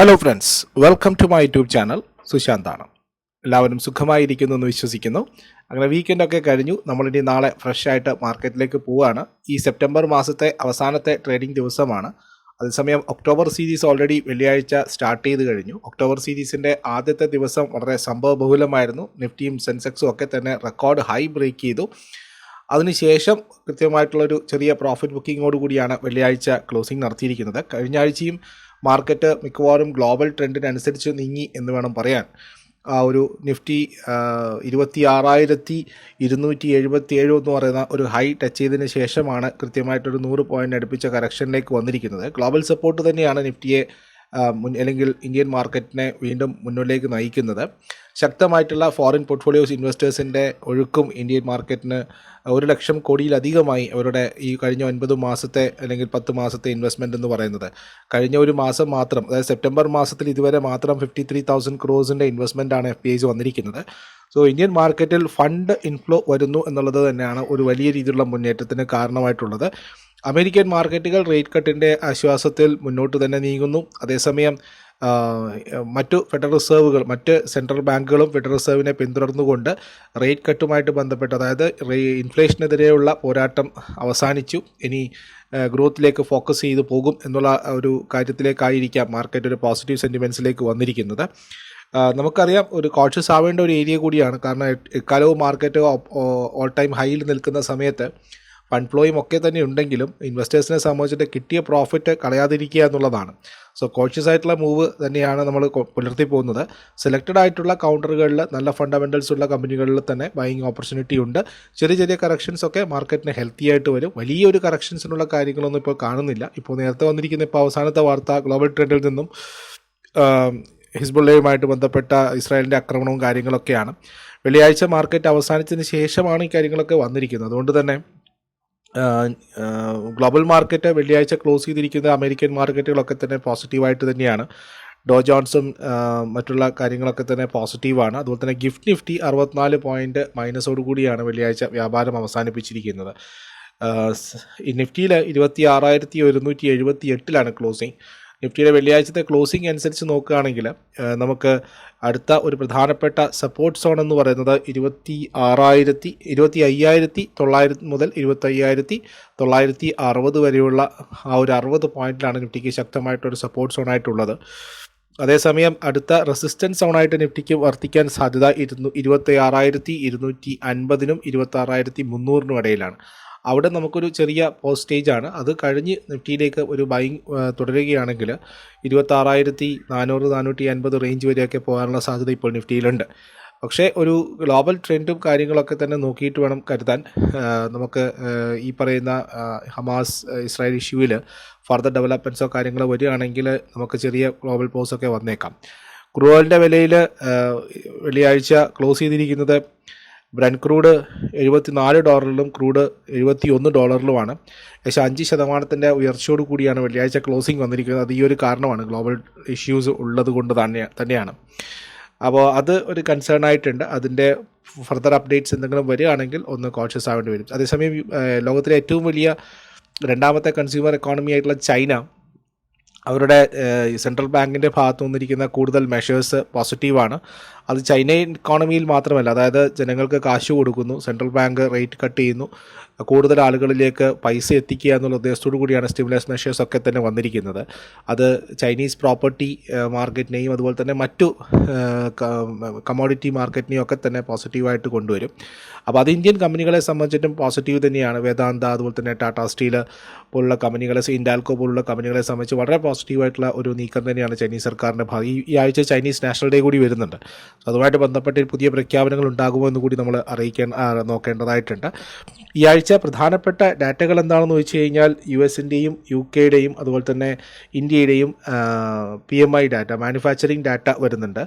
Hello friends welcome to my YouTube channel സുശാന്താണ് എല്ലാവരും സുഖമായിരിക്കുന്നു എന്ന് വിശ്വസിക്കുന്നു. അങ്ങനെ വീക്കെൻഡൊക്കെ കഴിഞ്ഞു. നമ്മളിനി നാളെ ഫ്രഷ് ആയിട്ട് മാർക്കറ്റിലേക്ക് പോവുകയാണ്. ഈ സെപ്റ്റംബർ മാസത്തെ അവസാനത്തെ ട്രേഡിംഗ് ദിവസമാണ്. അതേസമയം ഒക്ടോബർ സീരീസ് ഓൾറെഡി വെള്ളിയാഴ്ച സ്റ്റാർട്ട് ചെയ്ത് കഴിഞ്ഞു. ഒക്ടോബർ സീരീസിന്റെ ആദ്യത്തെ ദിവസം വളരെ സംഭവബഹുലമായിരുന്നു നിഫ്റ്റിയും സെൻസെക്സും ഒക്കെ തന്നെ റെക്കോർഡ് ഹൈ ബ്രേക്ക് ചെയ്തു. അതിനുശേഷം കൃത്യമായിട്ടുള്ളൊരു ചെറിയ പ്രോഫിറ്റ് ബുക്കിങ്ങോടുകൂടിയാണ് വെള്ളിയാഴ്ച ക്ലോസിംഗ് നടത്തിയിരിക്കുന്നത്. കഴിഞ്ഞ ആഴ്ചയും മാർക്കറ്റ് മിക്കവാറും ഗ്ലോബൽ ട്രെൻഡിനനുസരിച്ച് നീങ്ങി എന്ന് വേണം പറയാൻ. ആ ഒരു നിഫ്റ്റി ഇരുപത്തി ആറായിരത്തി ഇരുന്നൂറ്റി എഴുപത്തി ഏഴ് എന്ന് പറയുന്ന ഒരു ഹൈ ടച്ച് ചെയ്തതിന് ശേഷമാണ് കൃത്യമായിട്ടൊരു നൂറ് പോയിന്റ് അടുപ്പിച്ച കറക്ഷനിലേക്ക് വന്നിരിക്കുന്നത്. ഗ്ലോബൽ സപ്പോർട്ട് തന്നെയാണ് നിഫ്റ്റിയെ മുൻ അല്ലെങ്കിൽ ഇന്ത്യൻ മാർക്കറ്റിനെ വീണ്ടും മുന്നിലേക്ക് നയിക്കുന്നത്. ശക്തമായിട്ടുള്ള ഫോറിൻ പോർട്ട്ഫോളിയോസ് ഇൻവെസ്റ്റേഴ്സിന്റെ ഒഴുക്കും ഇന്ത്യൻ മാർക്കറ്റിന് ഒരു ലക്ഷം കോടിയിലധികമായി അവരുടെ ഈ കഴിഞ്ഞ ഒൻപത് മാസത്തെ അല്ലെങ്കിൽ പത്ത് മാസത്തെ ഇൻവെസ്റ്റ്മെന്റ് എന്ന് പറയുന്നത്. കഴിഞ്ഞ ഒരു മാസം മാത്രം അതായത് സെപ്റ്റംബർ മാസത്തിൽ ഇതുവരെ മാത്രം ഫിഫ്റ്റി ത്രീ തൗസൻഡ് ക്രോസിന്റെ ഇൻവെസ്റ്റ്മെന്റാണ് എഫ് പി ഐസ് വന്നിരിക്കുന്നത്. സോ ഇന്ത്യൻ മാർക്കറ്റിൽ ഫണ്ട് ഇൻഫ്ലോ വരുന്നു എന്നുള്ളത് തന്നെയാണ് ഒരു വലിയ രീതിയിലുള്ള മുന്നേറ്റത്തിന് കാരണമായിട്ടുള്ളത്. അമേരിക്കൻ മാർക്കറ്റുകൾ റേറ്റ് കട്ടിന്റെ ആശ്വാസത്തിൽ മുന്നോട്ട് തന്നെ നീങ്ങുന്നു. അതേസമയം മറ്റു ഫെഡറൽ റിസർവുകൾ മറ്റ് സെൻട്രൽ ബാങ്കുകളും ഫെഡറൽ റിസർവിനെ പിന്തുടർന്നുകൊണ്ട് റേറ്റ് കട്ടുമായിട്ട് ബന്ധപ്പെട്ട് അതായത് ഇൻഫ്ലേഷനെതിരെയുള്ള പോരാട്ടം അവസാനിച്ചു. ഇനി ഗ്രോത്തിലേക്ക് ഫോക്കസ് ചെയ്ത് പോകും എന്നുള്ള ഒരു കാര്യത്തിലേക്കായിരിക്കാം മാർക്കറ്റ് ഒരു പോസിറ്റീവ് സെന്റിമെൻസിലേക്ക് വന്നിരിക്കുന്നത്. നമുക്കറിയാം ഒരു കോൺഷ്യസ് ആവേണ്ട ഒരു ഏരിയ കൂടിയാണ്. കാരണം എക്കാലവും മാർക്കറ്റ് ഓൾ ടൈം ഹൈയിൽ നിൽക്കുന്ന സമയത്ത് ഫ്ലോയും ഒക്കെ തന്നെ ഉണ്ടെങ്കിലും ഇൻവെസ്റ്റേഴ്സിനെ സംബന്ധിച്ചിട്ട് കിട്ടിയ പ്രോഫിറ്റ് കളയാതിരിക്കുക എന്നുള്ളതാണ്. സോ കോൺഷ്യസ് ആയിട്ടുള്ള മൂവ് തന്നെയാണ് നമ്മൾ പുലർത്തി പോകുന്നത്. സെലക്റ്റഡ് ആയിട്ടുള്ള കൗണ്ടറുകളിൽ നല്ല ഫണ്ടമെന്റൽസ് ഉള്ള കമ്പനികളിൽ തന്നെ ബൈയിങ് ഓപ്പർച്യൂണിറ്റി ഉണ്ട്. ചെറിയ ചെറിയ കറക്ഷൻസ് ഒക്കെ മാർക്കറ്റിന് ഹെൽത്തി ആയിട്ട് വരും. വലിയൊരു കറക്ഷൻസിനുള്ള കാര്യങ്ങളൊന്നും ഇപ്പോൾ കാണുന്നില്ല. ഇപ്പോൾ നേരത്തെ വന്നിരിക്കുന്ന ഇപ്പോൾ അവസാനത്തെ വാർത്ത ഗ്ലോബൽ ട്രെൻഡിൽ നിന്നും ഹിസ്ബുള്ളയുമായിട്ട് ബന്ധപ്പെട്ട ഇസ്രായേലിന്റെ ആക്രമണവും കാര്യങ്ങളൊക്കെയാണ്. വെള്ളിയാഴ്ച മാർക്കറ്റ് അവസാനിച്ചതിന് ശേഷമാണ് ഈ കാര്യങ്ങളൊക്കെ വന്നിരിക്കുന്നത്. അതുകൊണ്ട് തന്നെ ഗ്ലോബൽ മാർക്കറ്റ് വെള്ളിയാഴ്ച ക്ലോസ് ചെയ്തിരിക്കുന്ന അമേരിക്കൻ മാർക്കറ്റുകളൊക്കെ തന്നെ പോസിറ്റീവായിട്ട് തന്നെയാണ്. ഡോ ജോൺസും മറ്റുള്ള കാര്യങ്ങളൊക്കെ തന്നെ പോസിറ്റീവാണ്. അതുപോലെ തന്നെ ഗിഫ്റ്റ് നിഫ്റ്റി അറുപത്തിനാല് പോയിന്റ് മൈനസോട് കൂടിയാണ് വെള്ളിയാഴ്ച വ്യാപാരം അവസാനിപ്പിച്ചിരിക്കുന്നത്. നിഫ്റ്റിയിൽ ഇരുപത്തി ആറായിരത്തി ഒരുന്നൂറ്റി എഴുപത്തി എട്ടിലാണ് ക്ലോസിങ് നിഫ്റ്റിയുടെ വെള്ളിയാഴ്ചത്തെ ക്ലോസിംഗ് അനുസരിച്ച് നോക്കുകയാണെങ്കിൽ നമുക്ക് അടുത്ത ഒരു പ്രധാനപ്പെട്ട സപ്പോർട്ട് സോൺ എന്ന് പറയുന്നത് ഇരുപത്തി ആറായിരത്തി ഇരുപത്തി അയ്യായിരത്തി തൊള്ളായിരത്തി മുതൽ ഇരുപത്തി അയ്യായിരത്തി തൊള്ളായിരത്തി അറുപത് വരെയുള്ള ആ ഒരു അറുപത് പോയിന്റിലാണ് നിഫ്റ്റിക്ക് ശക്തമായിട്ടൊരു സപ്പോർട്ട് സോൺ ആയിട്ടുള്ളത്. അതേസമയം അടുത്ത റെസിസ്റ്റൻസ് സോണായിട്ട് നിഫ്റ്റിക്ക് വർത്തിക്കാൻ സാധ്യത ഇരുന്നു ഇരുപത്തി ആറായിരത്തി ഇരുന്നൂറ്റി അൻപതിനും ഇരുപത്തി ആറായിരത്തി മുന്നൂറിനും ഇടയിലാണ്. അവിടെ നമുക്കൊരു ചെറിയ പോസ്റ്റേജ് ആണ് അത് കഴിഞ്ഞ് നിഫ്റ്റിയിലേക്ക് ഒരു ബൈങ് തുടരുകയാണെങ്കിൽ ഇരുപത്തി ആറായിരത്തി നാനൂറ് നാനൂറ്റി അൻപത് റേഞ്ച് വരെയൊക്കെ പോകാനുള്ള സാധ്യത ഇപ്പോൾ നിഫ്റ്റിയിലുണ്ട്. പക്ഷേ ഒരു ഗ്ലോബൽ ട്രെൻഡും കാര്യങ്ങളൊക്കെ തന്നെ നോക്കിയിട്ട് വേണം കരുതാൻ. നമുക്ക് ഈ പറയുന്ന ഹമാസ് ഇസ്രായേൽ ഇഷ്യൂവിൽ ഫർദർ ഡെവലപ്മെന്റ്സോ കാര്യങ്ങളോ വരികയാണെങ്കിൽ നമുക്ക് ചെറിയ ഗ്ലോബൽ പോസ് ഒക്കെ വന്നേക്കാം. ക്രൂവലിന്റെ വിലയിൽ വെള്ളിയാഴ്ച ക്ലോസ് ചെയ്തിരിക്കുന്നത് ബ്രൻ ക്രൂഡ് എഴുപത്തി നാല് ഡോളറിലും ക്രൂഡ് എഴുപത്തി ഒന്ന് ഡോളറിലുമാണ്. ഏകദേശം അഞ്ച് ശതമാനത്തിന്റെ ഉയർച്ചയോട് കൂടിയാണ് വെള്ളിയാഴ്ച ക്ലോസിംഗ് വന്നിരിക്കുന്നത്. അത് ഈ ഒരു കാരണമാണ്. ഗ്ലോബൽ ഇഷ്യൂസ് ഉള്ളത് കൊണ്ട് തന്നെ തന്നെയാണ്. അപ്പോൾ അത് ഒരു കൺസേൺ ആയിട്ടുണ്ട്. അതിന്റെ ഫർദർ അപ്ഡേറ്റ്സ് എന്തെങ്കിലും വരികയാണെങ്കിൽ ഒന്ന് കോൺഷ്യസ് ആവേണ്ടി വരും. അതേസമയം ലോകത്തിലെ ഏറ്റവും വലിയ രണ്ടാമത്തെ കൺസ്യൂമർ എക്കോണമി ആയിട്ടുള്ള ചൈന അവരുടെ സെൻട്രൽ ബാങ്കിന്റെ ഭാഗത്തു നിന്നിരിക്കുന്ന കൂടുതൽ മെഷേഴ്സ് പോസിറ്റീവാണ് അത് ചൈന ഇക്കോണമിയിൽ മാത്രമല്ല അതായത് ജനങ്ങൾക്ക് കാശ് കൊടുക്കുന്നു സെൻട്രൽ ബാങ്ക് റേറ്റ് കട്ട് ചെയ്യുന്നു കൂടുതൽ ആളുകളിലേക്ക് പൈസ എത്തിക്കുക എന്നുള്ള ഉദ്ദേശത്തോടു കൂടിയാണ് സ്റ്റിമുലസ് മെഷേഴ്സ് ഒക്കെ തന്നെ വന്നിരിക്കുന്നത്. അത് ചൈനീസ് പ്രോപ്പർട്ടി മാർക്കറ്റിനെയും അതുപോലെ തന്നെ മറ്റു കമോഡിറ്റി മാർക്കറ്റിനെയും ഒക്കെ തന്നെ പോസിറ്റീവായിട്ട് കൊണ്ടുവരും. അപ്പോൾ അത് ഇന്ത്യൻ കമ്പനികളെ സംബന്ധിച്ചിട്ടും പോസിറ്റീവ് തന്നെയാണ്. വേദാന്ത അതുപോലെ തന്നെ ടാറ്റാ സ്റ്റീൽ പോലുള്ള കമ്പനികളെ ഇൻഡാൽക്കോ പോലുള്ള കമ്പനികളെ സംബന്ധിച്ച് വളരെ പോസിറ്റീവായിട്ടുള്ള ഒരു നീക്കം തന്നെയാണ് ചൈനീസ് സർക്കാരിന്റെ ഭാഗം. ഈ ആഴ്ച ചൈനീസ് നാഷണൽ ഡേ കൂടി വരുന്നുണ്ട്. അതുമായിട്ട് ബന്ധപ്പെട്ട് പുതിയ പ്രഖ്യാപനങ്ങൾ ഉണ്ടാകുമോ എന്ന് കൂടി നമ്മൾ അറിയിക്കാൻ നോക്കേണ്ടതായിട്ടുണ്ട്. ഈ ആഴ്ച പ്രധാനപ്പെട്ട ഡാറ്റകൾ എന്താണെന്ന് വെച്ച് കഴിഞ്ഞാൽ യു എസിന്റെയും യു കെയുടെയും അതുപോലെ തന്നെ ഇന്ത്യയുടെയും P M I data manufacturing data വരുന്നുണ്ട്.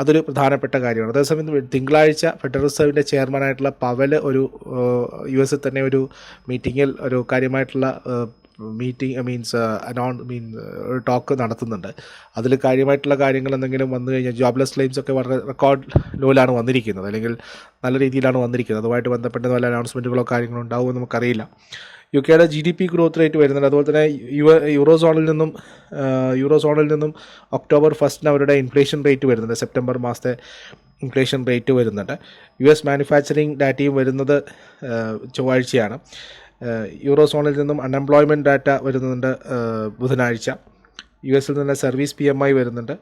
അതൊരു പ്രധാനപ്പെട്ട കാര്യമാണ്. അതേസമയം തിങ്കളാഴ്ച ഫെഡറൽ റിസർവിന്റെ ചെയർമാനായിട്ടുള്ള പവൽ ഒരു യു എസിൽ തന്നെ ഒരു മീറ്റിങ്ങിൽ ഒരു കാര്യമായിട്ടുള്ള meeting means anon mean talk നടത്തുന്നുണ്ട്. അതിൽ കാര്യമായിട്ടുള്ള കാര്യങ്ങൾ എന്തെങ്കിലും വന്നു കഴിഞ്ഞാൽ ജോബ്ലെസ് ക്ലെയിംസ് ഒക്കെ വളരെ റെക്കോർഡ് ലോയിലാണ് വന്നിരിക്കുന്നത്. അല്ലെങ്കിൽ നല്ല രീതിയിലാണ് വന്നിരിക്കുന്നത്. അതുമായിട്ട് ബന്ധപ്പെട്ട വല്ല അനൗൺസ്മെന്റുകളോ കാര്യങ്ങളോ ഉണ്ടാവുമെന്ന് നമുക്കറിയില്ല. യു കെയുടെ G D P growth rate വരുന്നുണ്ട്. അതുപോലെ തന്നെ യു യൂറോ സോണിൽ നിന്നും യൂറോ സോണിൽ നിന്നും ഒക്ടോബർ ഫസ്റ്റിന് അവരുടെ ഇൻഫ്ലേഷൻ റേറ്റ് വരുന്നുണ്ട്. സെപ്റ്റംബർ മാസത്തെ ഇൻഫ്ലേഷൻ റേറ്റ് വരുന്നുണ്ട്. യു എസ് മാനുഫാക്ചറിങ് ഡാറ്റയും വരുന്നത് ആ, ചൊവ്വാഴ്ചയാണ്. യൂറോ സോണിൽ നിന്നും അൺഎംപ്ലോയ്മെന്റ് ഡാറ്റ വരുന്നുണ്ട് ബുധനാഴ്ച. യു എസിൽ നിന്ന് സർവീസ് പി എം ഐ വരുന്നുണ്ട്.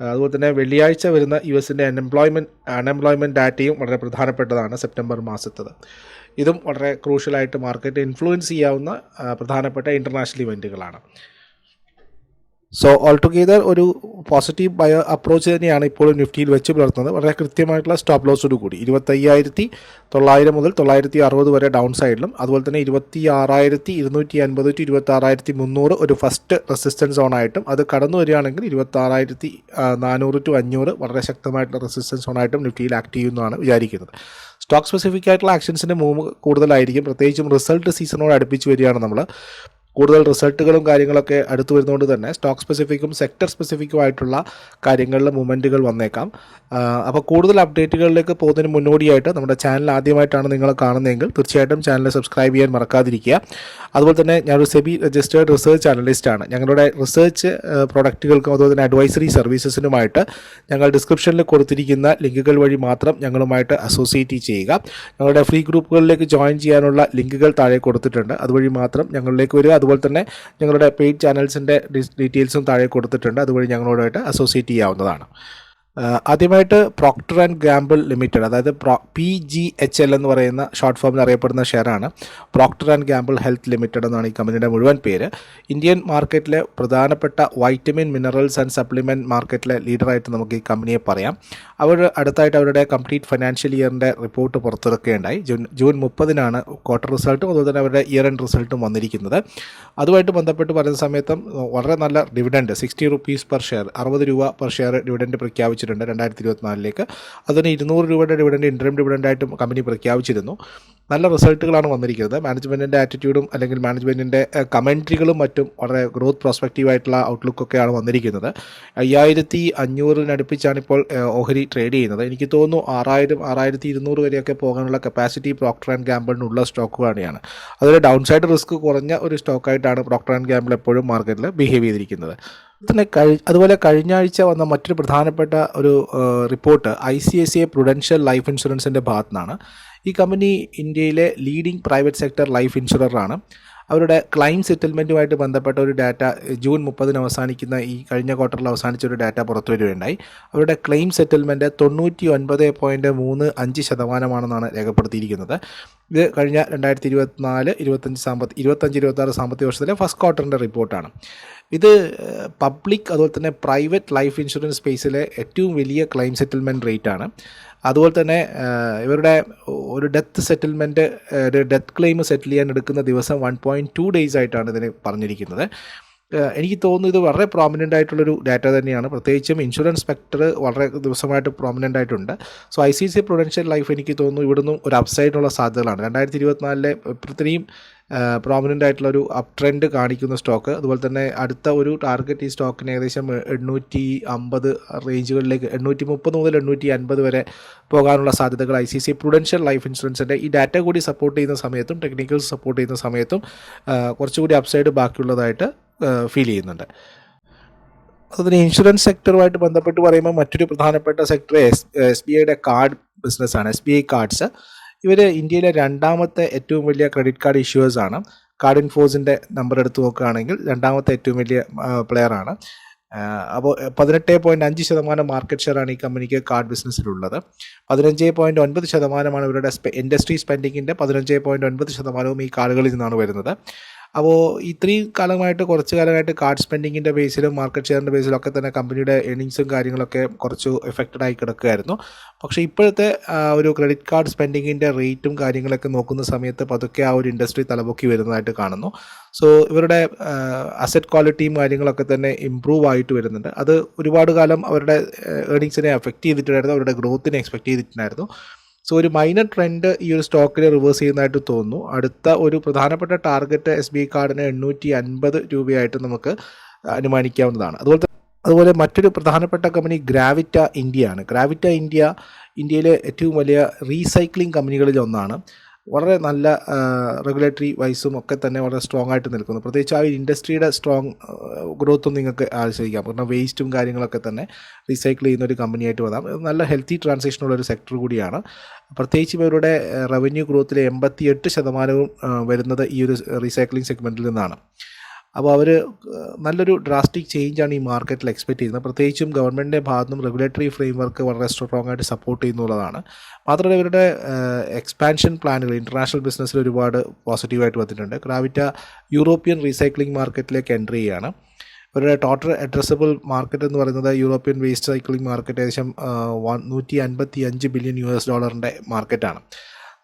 അതുപോലെ തന്നെ വെള്ളിയാഴ്ച വരുന്ന യു എസിന്റെ അൺഎംപ്ലോയ്മെന്റ് അൺഎംപ്ലോയ്മെന്റ് ഡാറ്റയും വളരെ പ്രധാനപ്പെട്ടതാണ് സെപ്റ്റംബർ മാസത്തത്. ഇതും വളരെ ക്രൂഷ്യലായിട്ട് മാർക്കറ്റ് ഇൻഫ്ലുവൻസ് ചെയ്യാവുന്ന പ്രധാനപ്പെട്ട ഇന്റർനാഷണൽ ഇവന്റുകളാണ് സോ ഓൾ ടുഗെദർ ഒരു പോസിറ്റീവ് ബയോ അപ്രോച്ച് തന്നെയാണ് ഇപ്പോൾ നിഫ്റ്റിയിൽ വെച്ച് പുലർത്തുന്നത്. വളരെ കൃത്യമായിട്ടുള്ള സ്റ്റോപ്പ് ലോസോട് കൂടി. ഇരുപത്തയ്യായിരത്തി തൊള്ളായിരം മുതൽ തൊള്ളായിരത്തി അറുപത് വരെ ഡൗൺ സൈഡിലും അതുപോലെ തന്നെ ഇരുപത്തി ആറായിരത്തി ഇരുന്നൂറ്റി അൻപത് ടു ഇരുപത്തി ആറായിരത്തി മുന്നൂറ് ഒരു ഫസ്റ്റ് റെസിസ്റ്റൻസ് സോണായിട്ടും അത് കടന്നു വരികയാണെങ്കിൽ ഇരുപത്തി ആറായിരത്തി നാനൂറ് ടു അഞ്ഞൂറ് വളരെ ശക്തമായിട്ടുള്ള റെസിസ്റ്റൻസ് സോണായിട്ടും നിഫ്റ്റിയിൽ ആക്ട് ചെയ്യുമെന്നാണ് വിചാരിക്കുന്നത്. സ്റ്റോക്ക് സ്പെസിഫിക് ആയിട്ടുള്ള ആക്ഷൻസിന്റെ മൂവ് കൂടുതലായിരിക്കും. പ്രത്യേകിച്ചും റിസൾട്ട് സീസണോട് അടുപ്പിച്ച് വരികയാണ് നമ്മൾ കൂടുതൽ റിസൾട്ടുകളും കാര്യങ്ങളൊക്കെ അടുത്തു വരുന്നതുകൊണ്ട് തന്നെ സ്റ്റോക്ക് സ്പെസിഫിക്കും സെക്ടർ സ്പെസിഫിക്കും ആയിട്ടുള്ള കാര്യങ്ങളിൽ മൂവ്മെന്റുകൾ വന്നേക്കാം. അപ്പോൾ കൂടുതൽ അപ്ഡേറ്റുകളിലേക്ക് പോകുന്നതിന് മുന്നോടിയായിട്ട് നമ്മുടെ ചാനൽ ആദ്യമായിട്ടാണ് നിങ്ങൾ കാണുന്നതെങ്കിൽ തീർച്ചയായിട്ടും ചാനൽ സബ്സ്ക്രൈബ് ചെയ്യാൻ മറക്കാതിരിക്കുക. അതുപോലെ തന്നെ ഞാനൊരു സെബി രജിസ്റ്റേർഡ് റിസർച്ച് അനലിസ്റ്റാണ് ഞങ്ങളുടെ റിസർച്ച് പ്രൊഡക്റ്റുകൾക്കും അതുപോലെ തന്നെ അഡ്വൈസറി സർവീസസിനുമായിട്ട് ഞങ്ങൾ ഡിസ്ക്രിപ്ഷനിൽ കൊടുത്തിരിക്കുന്ന ലിങ്കുകൾ വഴി മാത്രം ഞങ്ങളുമായിട്ട് അസോസിയേറ്റ് ചെയ്യുക. ഞങ്ങളുടെ ഫ്രീ ഗ്രൂപ്പുകളിലേക്ക് ജോയിൻ ചെയ്യാനുള്ള ലിങ്കുകൾ താഴെ കൊടുത്തിട്ടുണ്ട്. അതുവഴി മാത്രം ഞങ്ങളിലേക്ക് വരിക. അതുപോലെ തന്നെ ഞങ്ങളുടെ പെയ്ഡ് ചാനൽസിന്റെ ഡീറ്റെയിൽസും താഴെ കൊടുത്തിട്ടുണ്ട്. അതുവഴി ഞങ്ങളോടായിട്ട് അസോസിയേറ്റ് ചെയ്യാവുന്നതാണ്. ആദ്യമായിട്ട് പ്രോക്ടർ ആൻഡ് ഗാമ്പിൾ ലിമിറ്റഡ് അതായത് pro P G H L എന്ന് പറയുന്ന ഷോർട്ട് ഫോമിൽ അറിയപ്പെടുന്ന ഷെയറാണ് Procter and Gamble health limited എന്നാണ് ഈ കമ്പനിയുടെ മുഴുവൻ പേര്. ഇന്ത്യൻ മാർക്കറ്റിലെ പ്രധാനപ്പെട്ട വൈറ്റമിൻ മിനറൽസ് ആൻഡ് സപ്ലിമെന്റ് മാർക്കറ്റിലെ ലീഡറായിട്ട് നമുക്ക് ഈ കമ്പനിയെ പറയാം. അവർ അടുത്തായിട്ട് അവരുടെ കംപ്ലീറ്റ് ഫിനാൻഷ്യൽ ഇയറിന്റെ റിപ്പോർട്ട് പുറത്തിറക്കുകയുണ്ടായി. ജൂൺ ജൂൺ മുപ്പതിനാണ് ക്വാർട്ടർ റിസൾട്ടും അതുപോലെ തന്നെ അവരുടെ ഇയർ എൻഡ് റിസൾട്ടും വന്നിരിക്കുന്നത്. അതുമായിട്ട് ബന്ധപ്പെട്ട് പറയുന്ന സമയത്തും വളരെ നല്ല dividend sixty rupees per share അറുപത് രൂപ പെർ ഷെയർ ഡിവിഡൻഡ് പ്രഖ്യാപിച്ചിട്ടുണ്ട് രണ്ടായിരത്തി ഇരുപത്തിനാലിലേക്ക് അതിന് ഇരുന്നൂറ് രൂപയുടെ ഡിവിഡൻഡ് ഇൻട്രം ഡിവിഡൻഡായിട്ടും കമ്പനി പ്രഖ്യാപിച്ചിരുന്നു. നല്ല റിസൾട്ടുകളാണ് വന്നിരിക്കുന്നത്. മാനേജ്മെന്റിന്റെ ആറ്റിറ്റ്യൂഡും അല്ലെങ്കിൽ മാനേജ്മെന്റിന്റെ കമൻട്രികളും മറ്റും വളരെ ഗ്രോത്ത് പ്രോസ്പെക്റ്റീവ് ആയിട്ടുള്ള ഔട്ട്ലുക്കൊക്കെയാണ് വന്നിരിക്കുന്നത്. അയ്യായിരത്തി അഞ്ഞൂറിനടുപ്പിച്ചാണ് ഇപ്പോൾ ഓഹരി ട്രേഡ് ചെയ്യുന്നത്. എനിക്ക് തോന്നുന്നു ആറായിരം ആറായിരത്തി ഇരുന്നൂറ് വരെയൊക്കെ പോകാനുള്ള കപ്പാസിറ്റി പ്രോക്ടർ ആൻഡ് ഗാമ്പിളിനുള്ള സ്റ്റോക്ക് തന്നെയാണ് അതൊരു ഡൗൺ സൈഡ് റിസ്ക് കുറഞ്ഞ ഒരു സ്റ്റോക്കായിട്ടാണ് പ്രോക്ടർ ആൻഡ് ഗാമ്പിൾ എപ്പോഴും മാർക്കറ്റിൽ ബിഹേവ് ചെയ്തിരിക്കുന്നത്. തന്നെ കഴി അതുപോലെ കഴിഞ്ഞ ആഴ്ച വന്ന മറ്റൊരു പ്രധാനപ്പെട്ട ഒരു report I C I C I prudential life ഇൻഷുറൻസിന്റെ ഭാഗത്തു നിന്നാണ് ഈ കമ്പനി ഇന്ത്യയിലെ ലീഡിംഗ് പ്രൈവറ്റ് സെക്ടർ ലൈഫ് ഇൻഷുററാണ് അവരുടെ ക്ലെയിം സെറ്റിൽമെന്റുമായിട്ട് ബന്ധപ്പെട്ട ഒരു ഡാറ്റ ജൂൺ മുപ്പതിന് അവസാനിക്കുന്ന ഈ കഴിഞ്ഞ ക്വാർട്ടറിൽ അവസാനിച്ച ഒരു ഡാറ്റ പുറത്തു വരികയുണ്ടായി. അവരുടെ ക്ലെയിം സെറ്റിൽമെന്റ് തൊണ്ണൂറ്റി ഒൻപത് പോയിന്റ് മൂന്ന് അഞ്ച് ശതമാനമാണെന്നാണ് രേഖപ്പെടുത്തിയിരിക്കുന്നത്. ഇത് കഴിഞ്ഞ രണ്ടായിരത്തി ഇരുപത്തിനാല് ഇരുപത്തഞ്ച് സാമ്പത്തി ഇരുപത്തഞ്ച് ഇരുപത്താറ് സാമ്പത്തിക വർഷത്തിലെ ഫസ്റ്റ് ക്വാർട്ടറിന്റെ റിപ്പോർട്ടാണ്. ഇത് പബ്ലിക് അതുപോലെ തന്നെ പ്രൈവറ്റ് ലൈഫ് ഇൻഷുറൻസ് സ്പേസിലെ ഏറ്റവും വലിയ ക്ലെയിം സെറ്റിൽമെന്റ് റേറ്റാണ് അതുപോലെ തന്നെ ഇവരുടെ ഒരു death settlement death claim settle ചെയ്യാൻ എടുക്കുന്ന ദിവസം വൺ പോയിന്റ് ടു ഡേയ്സ് ആയിട്ടാണ് ഇതിന് പറഞ്ഞിരിക്കുന്നത്. എനിക്ക് തോന്നുന്നു ഇത് വളരെ പ്രോമിനന്റ് ആയിട്ടുള്ളൊരു ഡാറ്റ തന്നെയാണ്. പ്രത്യേകിച്ചും ഇൻഷുറൻസ് സെക്ടർ വളരെ ദിവസമായിട്ട് പ്രോമിനന്റ് ആയിട്ടുണ്ട്. So I C C prudential life എനിക്ക് തോന്നുന്നു ഇവിടുന്ന് ഒരു അപ്സൈഡിനുള്ള സാധ്യതകളാണ്. രണ്ടായിരത്തി ഇരുപത്തിനാലിലെ ഇത്രയും പ്രോമിനന്റ് ആയിട്ടുള്ള ഒരു അപ് ട്രെൻഡ് കാണിക്കുന്ന സ്റ്റോക്ക് അതുപോലെ തന്നെ അടുത്ത ഒരു ടാർഗറ്റ് ഈ സ്റ്റോക്കിന് ഏകദേശം എണ്ണൂറ്റി അമ്പത് റേഞ്ചുകളിലേക്ക് എണ്ണൂറ്റി മുപ്പത് മുതൽ എണ്ണൂറ്റി അൻപത് വരെ പോകാനുള്ള സാധ്യതകൾ I C C prudential life ഇൻഷുറൻസിന്റെ ഈ ഡാറ്റ കൂടി സപ്പോർട്ട് ചെയ്യുന്ന സമയത്തും ടെക്നിക്കൽസ് സപ്പോർട്ട് ചെയ്യുന്ന സമയത്തും കുറച്ചുകൂടി അപ്സൈഡ് ബാക്കിയുള്ളതായിട്ട് ഫീൽ ചെയ്യുന്നുണ്ട്. അതുപോലെ ഇൻഷുറൻസ് സെക്ടറുമായിട്ട് ബന്ധപ്പെട്ട് പറയുമ്പോൾ മറ്റൊരു പ്രധാനപ്പെട്ട സെക്ടർ എസ് എസ് ബി ഐയുടെ കാർഡ് ബിസിനസ്സാണ് എസ് ബി ഐ കാർഡ്സ് ഇവർ ഇന്ത്യയിലെ രണ്ടാമത്തെ ഏറ്റവും വലിയ ക്രെഡിറ്റ് കാർഡ് ഇഷ്യൂവേഴ്സ് ആണ്. കാർഡ് ഇൻഫോസിന്റെ നമ്പർ എടുത്ത് നോക്കുകയാണെങ്കിൽ രണ്ടാമത്തെ ഏറ്റവും വലിയ പ്ലെയറാണ് അപ്പോൾ പതിനെട്ട് പോയിന്റ് അഞ്ച് ശതമാനം മാർക്കറ്റ് ഷെയറാണ് ഈ കമ്പനിക്ക് കാർഡ് ബിസിനസ്സിലുള്ളത് പതിനഞ്ച് പോയിന്റ് ഒൻപത് ശതമാനമാണ് ഇവരുടെ ഇൻഡസ്ട്രി സ്പെൻഡിങ്ങിന്റെ പതിനഞ്ച് പോയിന്റ് ഒൻപത് ശതമാനവും ഈ കാർഡുകളിൽ നിന്നാണ് വരുന്നത്. അപ്പോൾ ഇത്രയും കാലമായിട്ട് കുറച്ച് കാലമായിട്ട് കാർഡ് സ്പെൻഡിങ്ങിന്റെ ബേസിലും മാർക്കറ്റ് ഷെയറിന്റെ ബേസിലും ഒക്കെ തന്നെ കമ്പനിയുടെ ഏണിങ്സും കാര്യങ്ങളൊക്കെ കുറച്ച് എഫക്റ്റഡ് ആയി കിടക്കുകയായിരുന്നു. പക്ഷേ ഇപ്പോഴത്തെ ഒരു ക്രെഡിറ്റ് കാർഡ് സ്പെൻഡിങ്ങിന്റെ റേറ്റും കാര്യങ്ങളൊക്കെ നോക്കുന്ന സമയത്ത് പതുക്കെ ആ ഒരു ഇൻഡസ്ട്രി തലപൊക്കി വരുന്നതായിട്ട് കാണുന്നു. സോ ഇവരുടെ അസറ്റ് ക്വാളിറ്റിയും കാര്യങ്ങളൊക്കെ തന്നെ ഇമ്പ്രൂവ് ആയിട്ട് വരുന്നുണ്ട്. അത് ഒരുപാട് കാലം അവരുടെ ഏണിങ്സിനെ എഫക്റ്റ് ചെയ്തിട്ടുണ്ടായിരുന്നു അവരുടെ ഗ്രോത്തിനെ എക്സ്പെക്ട് ചെയ്തിട്ടുണ്ടായിരുന്നു. സോ ഒരു മൈനർ ട്രെൻഡ് ഈ ഒരു സ്റ്റോക്കിൽ റിവേഴ്സ് ചെയ്യുന്നതായിട്ട് തോന്നുന്നു. അടുത്ത ഒരു പ്രധാനപ്പെട്ട ടാർഗറ്റ് എസ് ബി ഐ കാർഡിന് എണ്ണൂറ്റി അൻപത് രൂപയായിട്ട് നമുക്ക് അനുമാനിക്കാവുന്നതാണ്. അതുപോലെ അതുപോലെ മറ്റൊരു പ്രധാനപ്പെട്ട കമ്പനി ഗ്രാവിറ്റ ഇന്ത്യ ആണ്. ഗ്രാവിറ്റ ഇന്ത്യ ഇന്ത്യയിലെ ഏറ്റവും വലിയ റീസൈക്ലിംഗ് കമ്പനികളിൽ ഒന്നാണ്. വളരെ നല്ല റെഗുലേറ്ററി വൈസും ഒക്കെ തന്നെ വളരെ സ്ട്രോങ് ആയിട്ട് നിൽക്കുന്നു. പ്രത്യേകിച്ച് ആ ഇൻഡസ്ട്രിയുടെ സ്ട്രോങ് ഗ്രോത്തും നിങ്ങൾക്ക് ആശ്രയിക്കാം. കാരണം വേസ്റ്റും കാര്യങ്ങളൊക്കെ തന്നെ റീസൈക്കിൾ ചെയ്യുന്ന ഒരു കമ്പനിയായിട്ട് വരാം. നല്ല ഹെൽത്തി ട്രാൻസാക്ഷനുള്ള ഒരു സെക്ടർ കൂടിയാണ്. പ്രത്യേകിച്ച് ഇവരുടെ റവന്യൂ ഗ്രോത്തിൽ എൺപത്തി എട്ട് ശതമാനവും വരുന്നത് ഈ ഒരു റീസൈക്ലിംഗ് സെഗ്മെന്റിൽ നിന്നാണ്. അപ്പോൾ അവർ നല്ലൊരു ഡ്രാസ്റ്റിക് ചേഞ്ചാണ് ഈ മാർക്കറ്റിൽ എക്സ്പെക്ട് ചെയ്യുന്നത്. പ്രത്യേകിച്ചും ഗവൺമെന്റിന്റെ ഭാഗത്തും റെഗുലേറ്ററി ഫ്രെയിംവർക്ക് വളരെ സ്ട്രോങ് ആയിട്ട് സപ്പോർട്ട് ചെയ്യുന്നുള്ളതാണ് മാത്രമല്ല ഇവരുടെ എക്സ്പാൻഷൻ പ്ലാനുകൾ ഇന്റർനാഷണൽ ബിസിനസ്സിൽ ഒരുപാട് പോസിറ്റീവായിട്ട് വന്നിട്ടുണ്ട്. ഗ്രാവിറ്റ യൂറോപ്യൻ റീസൈക്ലിംഗ് മാർക്കറ്റിലേക്ക് എൻട്രി ചെയ്യുകയാണ്. ഇവരുടെ ടോട്ടൽ അഡ്രസ്സബിൾ മാർക്കറ്റ് എന്ന് പറയുന്നത് യൂറോപ്യൻ വേസ്റ്റ് സൈക്ലിംഗ് മാർക്കറ്റ് ഏകദേശം നൂറ്റി അൻപത്തി അഞ്ച് ബില്യൺ യു എസ് ഡോളറിന്റെ മാർക്കറ്റാണ്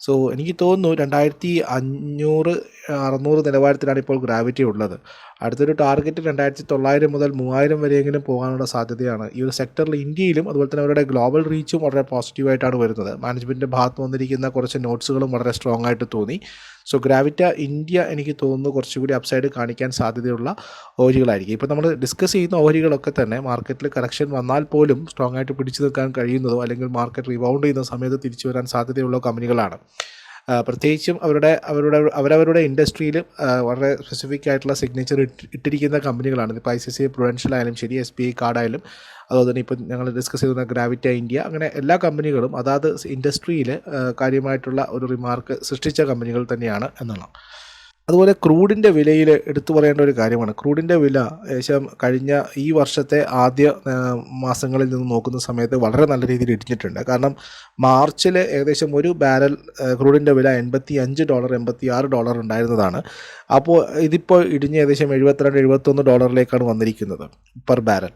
സോ എനിക്ക് തോന്നുന്നു രണ്ടായിരത്തി അഞ്ഞൂറ് അറുന്നൂറ് നിലവാരത്തിലാണ് ഇപ്പോൾ ഗ്രാവിറ്റി ഉള്ളത്. അടുത്തൊരു ടാർഗറ്റ് രണ്ടായിരത്തി തൊള്ളായിരം മുതൽ മൂവായിരം വരെയെങ്കിലും പോകാനുള്ള സാധ്യതയാണ്. ഈ ഒരു സെക്ടറിൽ ഇന്ത്യയിലും അതുപോലെ തന്നെ അവരുടെ ഗ്ലോബൽ റീച്ചും വളരെ പോസിറ്റീവായിട്ടാണ് വരുന്നത്. മാനേജ്മെന്റിന്റെ ഭാഗത്ത് വന്നിരിക്കുന്ന കുറച്ച് നോട്ട്സുകളും വളരെ സ്ട്രോങ് ആയിട്ട് തോന്നി. സോ ഗ്രാവിറ്റ ഇന്ത്യ എനിക്ക് തോന്നുന്നു കുറച്ചുകൂടി അപ്സൈഡ് കാണിക്കാൻ സാധ്യതയുള്ള ഓഹരികളായിരിക്കും. ഇപ്പോൾ നമ്മൾ ഡിസ്കസ് ചെയ്യുന്ന ഓഹരികളൊക്കെ തന്നെ മാർക്കറ്റിൽ കറക്ഷൻ വന്നാൽ പോലും സ്ട്രോങ് ആയിട്ട് പിടിച്ചു നിൽക്കാൻ കഴിയുന്നതോ അല്ലെങ്കിൽ മാർക്കറ്റ് റിബൗണ്ട് ചെയ്യുന്ന സമയത്ത് തിരിച്ചു വരാൻ സാധ്യതയുള്ള കമ്പനികളാണ് പ്രത്യേകിച്ചും അവരുടെ അവരുടെ അവരവരുടെ ഇൻഡസ്ട്രിയിൽ വളരെ സ്പെസിഫിക് ആയിട്ടുള്ള സിഗ്നേച്ചർ ഇട്ടിരിക്കുന്ന കമ്പനികളാണ് ഇപ്പോൾ ഐ സി സി പ്രൊഡൻഷ്യൽ ആയാലും ശരി എസ് ബി ഐ കാർഡായാലും അതുപോലെ തന്നെ ഇപ്പം ഞങ്ങൾ ഡിസ്കസ് ചെയ്യുന്ന ഗ്രാവിറ്റ ഇന്ത്യ അങ്ങനെ എല്ലാ കമ്പനികളും അതാത് ഇൻഡസ്ട്രിയിൽ കാര്യമായിട്ടുള്ള ഒരു റിമാർക്ക് സൃഷ്ടിച്ച കമ്പനികൾ തന്നെയാണ് എന്നാണ് അതുപോലെ ക്രൂഡിന്റെ വിലയിൽ എടുത്തു പറയേണ്ട ഒരു കാര്യമാണ്. ക്രൂഡിന്റെ വില ഏകദേശം കഴിഞ്ഞ ഈ വർഷത്തെ ആദ്യ മാസങ്ങളിൽ നിന്ന് നോക്കുന്ന സമയത്ത് വളരെ നല്ല രീതിയിൽ ഇടിഞ്ഞിട്ടുണ്ട്. കാരണം മാർച്ചിൽ ഏകദേശം ഒരു ബാരൽ ക്രൂഡിന്റെ വില എൺപത്തി അഞ്ച് ഡോളർ എൺപത്തി ആറ് ഡോളർ ഉണ്ടായിരുന്നതാണ്. അപ്പോൾ ഇതിപ്പോൾ ഇടിഞ്ഞ് ഏകദേശം എഴുപത്തിരണ്ട് എഴുപത്തൊന്ന് ഡോളറിലേക്കാണ് വന്നിരിക്കുന്നത് പെർ ബാരൽ.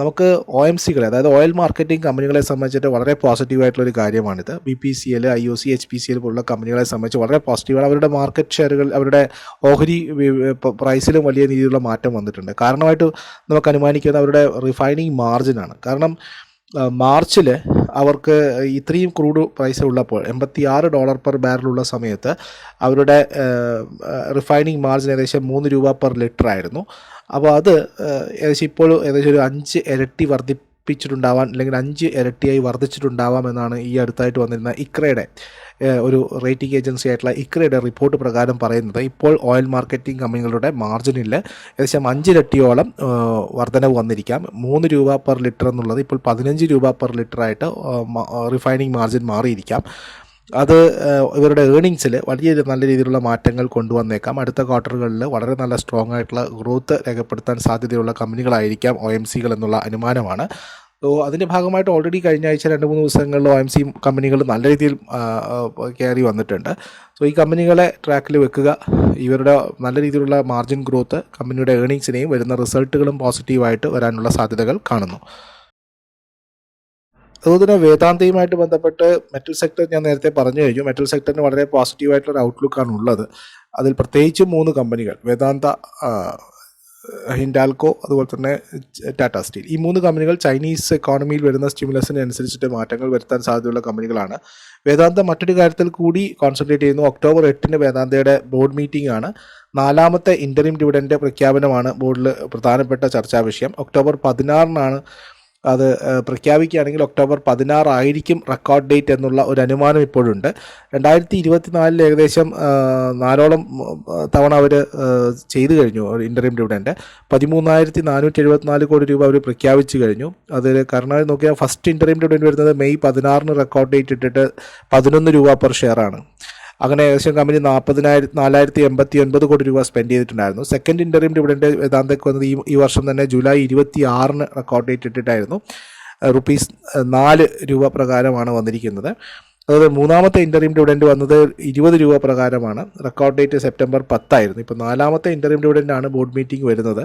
നമുക്ക് ഒ എം സികളെ അതായത് ഓയിൽ മാർക്കറ്റിംഗ് കമ്പനികളെ സംബന്ധിച്ചിട്ട് വളരെ പോസിറ്റീവായിട്ടുള്ള ഒരു കാര്യമാണിത്. B P C L I O C H P C L പോലുള്ള കമ്പനികളെ സംബന്ധിച്ച് വളരെ പോസിറ്റീവാണ് അവരുടെ മാർക്കറ്റ് ഷെയറുകൾ അവരുടെ ഓഹരി പ്രൈസിലും വലിയ രീതിയിലുള്ള മാറ്റം വന്നിട്ടുണ്ട്. കാരണമായിട്ട് നമുക്ക് അനുമാനിക്കുന്നത് അവരുടെ റിഫൈനിങ് മാർജിനാണ് കാരണം മാർച്ചിൽ അവർക്ക് ഇത്രയും ക്രൂഡ് പ്രൈസ് ഉള്ളപ്പോൾ എൺപത്തി ആറ് ഡോളർ പെർ ബാരലുള്ള സമയത്ത് അവരുടെ റിഫൈനിങ് മാർജിൻ ഏകദേശം മൂന്ന് രൂപ പെർ ലിറ്റർ ആയിരുന്നു. അപ്പോൾ അത് ഏകദേശം ഇപ്പോൾ ഏകദേശം ഒരു അഞ്ച് ഇരട്ടി വർദ്ധിപ്പിച്ചിട്ടുണ്ടാവാൻ അല്ലെങ്കിൽ അഞ്ച് ഇരട്ടിയായി വർദ്ധിച്ചിട്ടുണ്ടാവാം എന്നാണ് ഈ അടുത്തായിട്ട് വന്നിരുന്ന ഇക്രയുടെ ഒരു റേറ്റിംഗ് ഏജൻസി ആയിട്ടുള്ള ഇക്രയുടെ റിപ്പോർട്ട് പ്രകാരം പറയുന്നത്. ഇപ്പോൾ ഓയിൽ മാർക്കറ്റിംഗ് കമ്പനികളുടെ മാർജിനിൽ ഏകദേശം അഞ്ച് ഇരട്ടിയോളം വർധനവ് വന്നിരിക്കാം. മൂന്ന് രൂപ പെർ ലിറ്റർ എന്നുള്ളത് ഇപ്പോൾ പതിനഞ്ച് രൂപ പെർ ലിറ്ററായിട്ട് റിഫൈനിങ് മാർജിൻ മാറിയിരിക്കാം. അത് ഇവരുടെ ഏണിങ്സിൽ വലിയ നല്ല രീതിയിലുള്ള മാറ്റങ്ങൾ കൊണ്ടുവന്നേക്കാം. അടുത്ത ക്വാർട്ടറുകളിൽ വളരെ നല്ല സ്ട്രോങ് ആയിട്ടുള്ള ഗ്രോത്ത് രേഖപ്പെടുത്താൻ സാധ്യതയുള്ള കമ്പനികളായിരിക്കാം ഒ എം സികൾ എന്നുള്ള അനുമാനമാണ്. സോ അതിന്റെ ഭാഗമായിട്ട് ഓൾറെഡി കഴിഞ്ഞ ആഴ്ച രണ്ട് മൂന്ന് ദിവസങ്ങളിൽ ഒ എം സി കമ്പനികൾ നല്ല രീതിയിൽ കയറി വന്നിട്ടുണ്ട്. സോ ഈ കമ്പനികളെ ട്രാക്കിൽ വെക്കുക ഇവരുടെ നല്ല രീതിയിലുള്ള മാർജിൻ ഗ്രോത്ത് കമ്പനിയുടെ ഏണിങ്സിനെയും വരുന്ന റിസൾട്ടുകളും പോസിറ്റീവായിട്ട് വരാനുള്ള സാധ്യതകൾ കാണുന്നു. അതുപോലെ തന്നെ വേദാന്തയുമായിട്ട് ബന്ധപ്പെട്ട് മെറ്റൽ സെക്ടർ ഞാൻ നേരത്തെ പറഞ്ഞു കഴിഞ്ഞു. മെറ്റൽ സെക്ടറിന് വളരെ പോസിറ്റീവായിട്ടുള്ള ഔട്ട്ലുക്കാണ് ഉള്ളത്. അതിൽ പ്രത്യേകിച്ച് മൂന്ന് കമ്പനികൾ വേദാന്ത ഹിൻഡാൽക്കോ അതുപോലെ തന്നെ ടാറ്റ സ്റ്റീൽ. ഈ മൂന്ന് കമ്പനികൾ ചൈനീസ് എക്കോണമിയിൽ വരുന്ന സ്റ്റിമുലസിന് അനുസരിച്ചിട്ട് മാറ്റങ്ങൾ വരുത്താൻ സാധ്യതയുള്ള കമ്പനികളാണ് വേദാന്ത മറ്റൊരു കാര്യത്തിൽ കൂടി കോൺസെൻട്രേറ്റ് ചെയ്യുന്നു. ഒക്ടോബർ എട്ടിന് വേദാന്തയുടെ ബോർഡ് മീറ്റിംഗ് ആണ്. നാലാമത്തെ ഇന്ററിം ഡിവിഡന്റെ പ്രഖ്യാപനമാണ് ബോർഡിൽ പ്രധാനപ്പെട്ട ചർച്ചാ വിഷയം. ഒക്ടോബർ പതിനാറിനാണ് അത് പ്രഖ്യാപിക്കുകയാണെങ്കിൽ ഒക്ടോബർ പതിനാറായിരിക്കും റെക്കോർഡ് ഡേറ്റ് എന്നുള്ള ഒരു അനുമാനം ഇപ്പോഴുണ്ട്. രണ്ടായിരത്തി ഇരുപത്തിനാലിൽ ഏകദേശം നാലോളം തവണ അവർ ചെയ്തു കഴിഞ്ഞു ഇന്റർവ്യൂ ഡിവിഡന്റ് പതിമൂന്നായിരത്തി നാനൂറ്റി എഴുപത്തിനാല് കോടി രൂപ അവർ പ്രഖ്യാപിച്ചു കഴിഞ്ഞു. അതിൽ കർണാടക നോക്കിയാൽ ഫസ്റ്റ് ഇന്റർവ്യൂ ഡിവിഡന്റ് വരുന്നത് മെയ് പതിനാറിന് റെക്കോർഡ് ഡേറ്റ് ഇട്ടിട്ട് പതിനൊന്ന് രൂപ പെർ ഷെയറാണ് അങ്ങനെ ഏകദേശം കമ്പനി നാൽപ്പതിനായിരത്തി നാലായിരത്തി എൺപത്തി ഒൻപത് കോടി രൂപ സ്പെൻഡ് ചെയ്തിട്ടുണ്ടായിരുന്നു. സെക്കൻഡ് ഇന്റർവ്യൂ ഡിവിഡന്റ് വേദാന്തയ്ക്ക് വന്നത് ഈ ഈ വർഷം തന്നെ ജൂലൈ ഇരുപത്തി ആറിന് റെക്കോർഡ് ഡേറ്റ് ഇട്ടിട്ടായിരുന്നു റുപ്പീസ് നാല് രൂപ പ്രകാരമാണ് വന്നിരിക്കുന്നത്. അതുപോലെ മൂന്നാമത്തെ ഇന്റർവ്യൂ ഡിവിഡന്റ് വന്നത് ഇരുപത് രൂപ പ്രകാരമാണ്. റെക്കോർഡ് ഡേറ്റ് സെപ്റ്റംബർ പത്തായിരുന്നു. ഇപ്പോൾ നാലാമത്തെ ഇന്റർവ്യൂ ഡിവിഡന്റാണ് ബോർഡ് മീറ്റിംഗ് വരുന്നത്.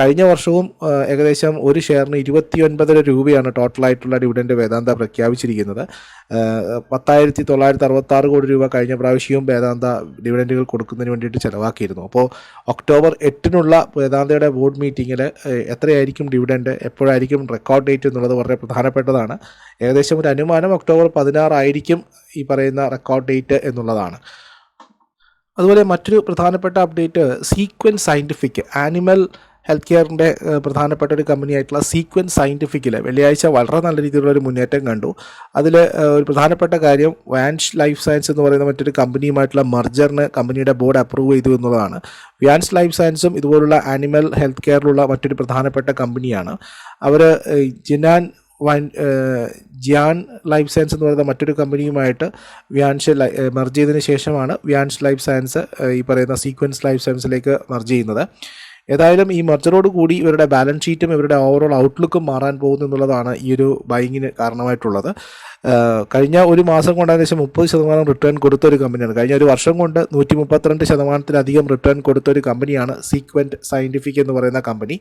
കഴിഞ്ഞ വർഷവും ഏകദേശം ഒരു ഷെയറിന് ഇരുപത്തി ഒൻപതര രൂപയാണ് ടോട്ടലായിട്ടുള്ള ഡിവിഡന്റ് വേദാന്ത പ്രഖ്യാപിച്ചിരിക്കുന്നത്. പത്തായിരത്തി തൊള്ളായിരത്തി അറുപത്താറ് കോടി രൂപ കഴിഞ്ഞ പ്രാവശ്യവും വേദാന്ത ഡിവിഡന്റുകൾ കൊടുക്കുന്നതിന് വേണ്ടിയിട്ട് ചിലവാക്കിയിരുന്നു. അപ്പോൾ ഒക്ടോബർ എട്ടിനുള്ള വേദാന്തയുടെ ബോർഡ് മീറ്റിങ്ങിൽ എത്രയായിരിക്കും ഡിവിഡന്റ് എപ്പോഴായിരിക്കും റെക്കോർഡ് ഡേറ്റ് എന്നുള്ളത് വളരെ പ്രധാനപ്പെട്ടതാണ്. ഏകദേശം ഒരു അനുമാനം ഒക്ടോബർ പതിനാറായിരിക്കും ഈ പറയുന്ന റെക്കോർഡ് ഡേറ്റ് എന്നുള്ളതാണ്. അതുപോലെ മറ്റൊരു പ്രധാനപ്പെട്ട update sequence scientific animal health കെയറിന്റെ പ്രധാനപ്പെട്ട ഒരു കമ്പനിയായിട്ടുള്ള സീക്വൻസ് സയന്റിഫിക്കിൽ വെള്ളിയാഴ്ച വളരെ നല്ല രീതിയിലുള്ള ഒരു മുന്നേറ്റം കണ്ടു. അതിൽ ഒരു പ്രധാനപ്പെട്ട കാര്യം വാൻസ് ലൈഫ് സയൻസ് എന്ന് പറയുന്ന മറ്റൊരു കമ്പനിയുമായിട്ടുള്ള മർജറിന് കമ്പനിയുടെ ബോർഡ് അപ്രൂവ് ചെയ്തു എന്നുള്ളതാണ്. വ്യാൻസ് ലൈഫ് സയൻസും ഇതുപോലുള്ള ആനിമൽ ഹെൽത്ത് കെയറിലുള്ള മറ്റൊരു പ്രധാനപ്പെട്ട കമ്പനിയാണ് അവർ Jinan Wine Jian life science എന്ന് പറയുന്ന മറ്റൊരു കമ്പനിയുമായിട്ട് വ്യാൻഷ് മെർജ് ചെയ്തതിന് ശേഷമാണ് വ്യാൻഷ് ലൈഫ് സയൻസ് ഈ പറയുന്ന സീക്വൻസ് ലൈഫ് സയൻസിലേക്ക് മെർജ് ചെയ്യുന്നത്. ഏതായാലും ഈ മെർജറോട് കൂടി ഇവരുടെ ബാലൻസ് ഷീറ്റും ഇവരുടെ ഓവറോൾ ഔട്ട്ലുക്കും മാറാൻ പോകുന്നു എന്നുള്ളതാണ് ഈ ഒരു ബൈങ്ങിന് കാരണമായിട്ടുള്ളത്. കഴിഞ്ഞ ഒരു മാസം കൊണ്ട് ഏകദേശം മുപ്പത് ശതമാനം റിട്ടേൺ കൊടുത്ത ഒരു കമ്പനിയാണ്. കഴിഞ്ഞ ഒരു വർഷം കൊണ്ട് നൂറ്റി മുപ്പത്തിരണ്ട് ശതമാനത്തിലധികം റിട്ടേൺ കൊടുത്ത ഒരു കമ്പനിയാണ് സീക്വന്റ് സയന്റിഫിക് എന്ന് പറയുന്ന കമ്പനി.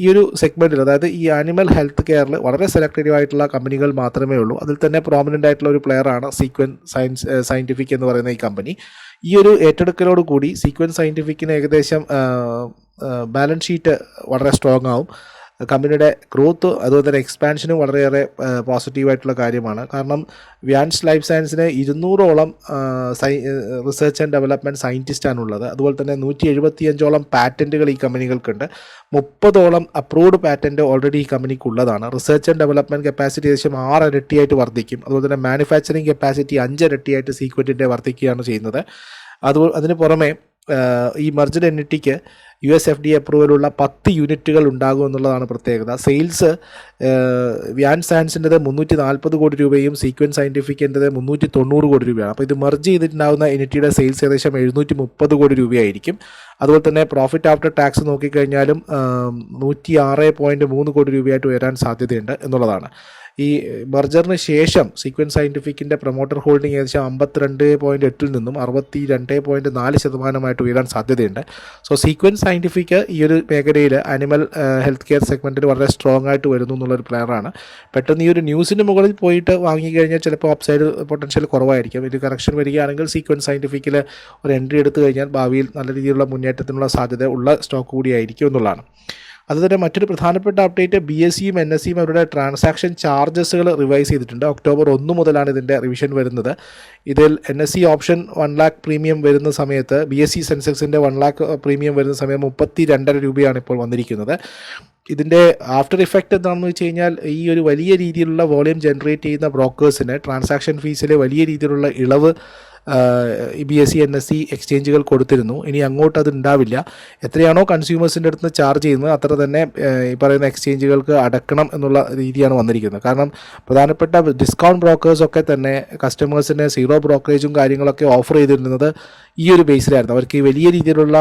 ഈ ഒരു സെഗ്മെന്റിൽ അതായത് ഈ ആനിമൽ ഹെൽത്ത് കെയറിൽ വളരെ സെലക്റ്റീവ് ആയിട്ടുള്ള കമ്പനികൾ മാത്രമേ ഉള്ളൂ. അതിൽ തന്നെ പ്രോമിനന്റ് ആയിട്ടുള്ള ഒരു പ്ലെയറാണ് സീക്വൻ സയൻസ് സയന്റിഫിക് എന്ന് പറയുന്ന ഈ കമ്പനി ഈ ഒരു ഏറ്റെടുക്കലോട് കൂടി സീക്വൻസ് സയന്റിഫിക്കിന് ഏകദേശം ബാലൻസ് ഷീറ്റ് വളരെ സ്ട്രോങ് ആവും. കമ്പനിയുടെ ഗ്രോത്ത് അതുപോലെ തന്നെ എക്സ്പാൻഷനും വളരെയേറെ പോസിറ്റീവായിട്ടുള്ള കാര്യമാണ്. കാരണം വ്യാൻസ് ലൈഫ് സയൻസിന് ഇരുന്നൂറോളം സൈ റിസർച്ച് ആൻഡ് ഡെവലപ്മെന്റ് സയന്റിസ്റ്റാണ് ഉള്ളത് അതുപോലെ തന്നെ നൂറ്റി എഴുപത്തിയഞ്ചോളം പാറ്റന്റുകൾ ഈ കമ്പനികൾക്കുണ്ട്. മുപ്പതോളം അപ്രൂവ്ഡ് പാറ്റന്റ് ഓൾറെഡി ഈ കമ്പനിക്ക് ഉള്ളതാണ് റിസർച്ച് ആൻഡ് ഡെവലപ്മെന്റ് കപ്പാസിറ്റി ഏകദേശം ആറ് ഇരട്ടിയായിട്ട് വർദ്ധിക്കും. അതുപോലെ തന്നെ മാനുഫാക്ചറിങ് കപ്പാസിറ്റി അഞ്ച് ഇരട്ടിയായിട്ട് സീക്വന്റിന്റെ വർദ്ധിക്കുകയാണ് ചെയ്യുന്നത്. അത് അതിന് പുറമെ ഈ മർജഡ് എന്റിക്ക് യു എസ് എഫ് ഡി അപ്രൂവലുള്ള പത്ത് യൂണിറ്റുകൾ ഉണ്ടാകും എന്നുള്ളതാണ് പ്രത്യേകത. സെയിൽസ് വ്യാൻ സയൻസിന്റെത് മുന്നൂറ്റി നാൽപ്പത് കോടി രൂപയും സീക്വൻസ് സയന്റിഫിക്കിന്റെത് മുന്നൂറ്റി തൊണ്ണൂറ് കോടി രൂപയാണ്. അപ്പോൾ ഇത് മെർജ് ചെയ്തിട്ടുണ്ടാകുന്ന യൂണിറ്റിയുടെ സെയിൽസ് ഏകദേശം എഴുന്നൂറ്റി മുപ്പത് കോടി രൂപയായിരിക്കും. അതുപോലെ തന്നെ പ്രോഫിറ്റ് ആഫ്റ്റർ ടാക്സ് നോക്കിക്കഴിഞ്ഞാലും നൂറ്റി ആറ് പോയിന്റ് മൂന്ന് കോടി രൂപയായിട്ട് ഉയരാൻ സാധ്യതയുണ്ട് എന്നുള്ളതാണ്. ഈ ബർജറിന് ശേഷം സീക്വൻസ് സയന്റിഫിക്കിന്റെ പ്രൊമോട്ടർ ഹോൾഡിംഗ് ഏകദേശം അമ്പത്തിരണ്ട് പോയിന്റ് എട്ടിൽ നിന്നും അറുപത്തി രണ്ട് പോയിന്റ് നാല് ശതമാനമായിട്ട് ഉയരാൻ സാധ്യതയുണ്ട്. സോ സീക്വൻസ് സയന്റിഫിക് ഈ ഒരു മേഖലയിൽ അനിമൽ ഹെൽത്ത് കെയർ സെഗ്മെന്റിൽ വളരെ സ്ട്രോങ് ആയിട്ട് വരുന്നു എന്നുള്ളൊരു പ്ലെയറാണ് പെട്ടെന്ന് ഈ ഒരു ന്യൂസിന് മുകളിൽ പോയിട്ട് വാങ്ങിക്കഴിഞ്ഞാൽ ചിലപ്പോൾ അപ്സൈഡ് പൊട്ടൻഷ്യൽ കുറവായിരിക്കും. ഇത് കറക്ഷൻ വരികയാണെങ്കിൽ സീക്വൻസ് സയന്റിഫിക്കിൽ ഒരു എൻട്രി എടുത്തു കഴിഞ്ഞാൽ ഭാവിയിൽ നല്ല രീതിയിലുള്ള മുന്നേറ്റത്തിനുള്ള സാധ്യത ഉള്ള സ്റ്റോക്ക് കൂടിയായിരിക്കും എന്നുള്ളതാണ്. അതുതന്നെ മറ്റൊരു പ്രധാനപ്പെട്ട അപ്ഡേറ്റ് ബി എസ് സിയും എൻ എസ് സിയും അവരുടെ ട്രാൻസാക്ഷൻ ചാർജസുകൾ റിവൈസ് ചെയ്തിട്ടുണ്ട്. ഒക്ടോബർ ഒന്ന് മുതലാണ് ഇതിന്റെ റിവിഷൻ വരുന്നത്. ഇതിൽ N S C option one lakh premium വരുന്ന സമയത്ത് ബി എസ് സി സെൻസെക്സിന്റെ വൺ ലാക്ക് പ്രീമിയം വരുന്ന സമയം മുപ്പത്തി രണ്ടര രൂപയാണ് ഇപ്പോൾ വന്നിരിക്കുന്നത്. ഇതിന്റെ ആഫ്റ്റർ ഇഫക്റ്റ് എന്താണെന്ന് വെച്ച് കഴിഞ്ഞാൽ ഈ ഒരു വലിയ രീതിയിലുള്ള വോളിയം ജനറേറ്റ് ചെയ്യുന്ന ബ്രോക്കേഴ്സിന് ട്രാൻസാക്ഷൻ ഫീസിലെ വലിയ രീതിയിലുള്ള ഇളവ് B S C N S C എക്സ്ചേഞ്ചുകൾ കൊടുത്തിരുന്നു. ഇനി അങ്ങോട്ട് അത് ഉണ്ടാവില്ല എത്രയാണോ കൺസ്യൂമേഴ്സിന്റെ അടുത്ത് ചാർജ് ചെയ്യുന്നത് അത്ര തന്നെ ഈ പറയുന്ന എക്സ്ചേഞ്ചുകൾക്ക് അടക്കണം എന്നുള്ള രീതിയാണ് വന്നിരിക്കുന്നത്. കാരണം പ്രധാനപ്പെട്ട ഡിസ്കൗണ്ട് ബ്രോക്കേഴ്സൊക്കെ തന്നെ കസ്റ്റമേഴ്സിന് സീറോ ബ്രോക്കറേജും കാര്യങ്ങളൊക്കെ ഓഫർ ചെയ്തിരുന്നത് ഈ ഒരു ബേസിലായിരുന്നു അവർക്ക് വലിയ രീതിയിലുള്ള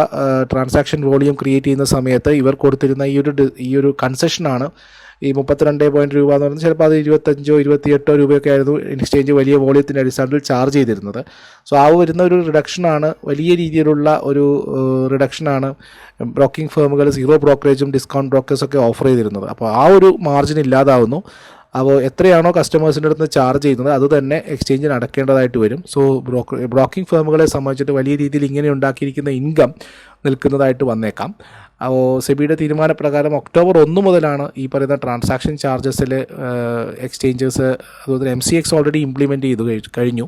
ട്രാൻസാക്ഷൻ വോളിയം ക്രിയേറ്റ് ചെയ്യുന്ന സമയത്ത് ഇവർ കൊടുത്തിരുന്ന ഈ ഒരു ഈ ഒരു കൺസെഷനാണ് ഈ മുപ്പത്തിരണ്ട് പോയിന്റ് രൂപ എന്ന് പറയുന്നത് ചിലപ്പോൾ അത് ഇരുപത്തഞ്ചോ ഇരുപത്തിയെട്ടോ രൂപയൊക്കെ ആയിരുന്നു എക്സ്ചേഞ്ച് വലിയ വോളിയത്തിന്റെ അടിസ്ഥാനത്തിൽ ചാർജ് ചെയ്തിരുന്നത്. സോ ആ വരുന്ന ഒരു റിഡക്ഷനാണ് വലിയ രീതിയിലുള്ള ഒരു റിഡക്ഷനാണ് ബ്രോക്കിംഗ് ഫേമുകൾ സീറോ ബ്രോക്കറേജും ഡിസ്കൗണ്ട് ബ്രോക്കേഴ്സൊക്കെ ഓഫർ ചെയ്തിരുന്നത്. അപ്പോൾ ആ ഒരു മാർജിൻ ഇല്ലാതാവുന്നു. അപ്പോൾ എത്രയാണോ കസ്റ്റമേഴ്സിന്റെ അടുത്ത് ചാർജ് ചെയ്യുന്നത് അത് തന്നെ എക്സ്ചേഞ്ചിന് അടക്കേണ്ടതായിട്ട് വരും. സോ ബ്രോക്കർ ബ്രോക്കിംഗ് ഫേമുകളെ സംബന്ധിച്ചിട്ട് വലിയ രീതിയിൽ ഇങ്ങനെ ഉണ്ടാക്കിയിരിക്കുന്ന ഇൻകം നിൽക്കുന്നതായിട്ട് വന്നേക്കാം. സെബിയുടെ തീരുമാനപ്രകാരം ഒക്ടോബർ ഒന്ന് മുതലാണ് ഈ പറയുന്ന ട്രാൻസാക്ഷൻ ചാർജസിൽ എക്സ്ചേഞ്ചസ് അതുപോലെ M C X already implement ചെയ്തു കഴിഞ്ഞു.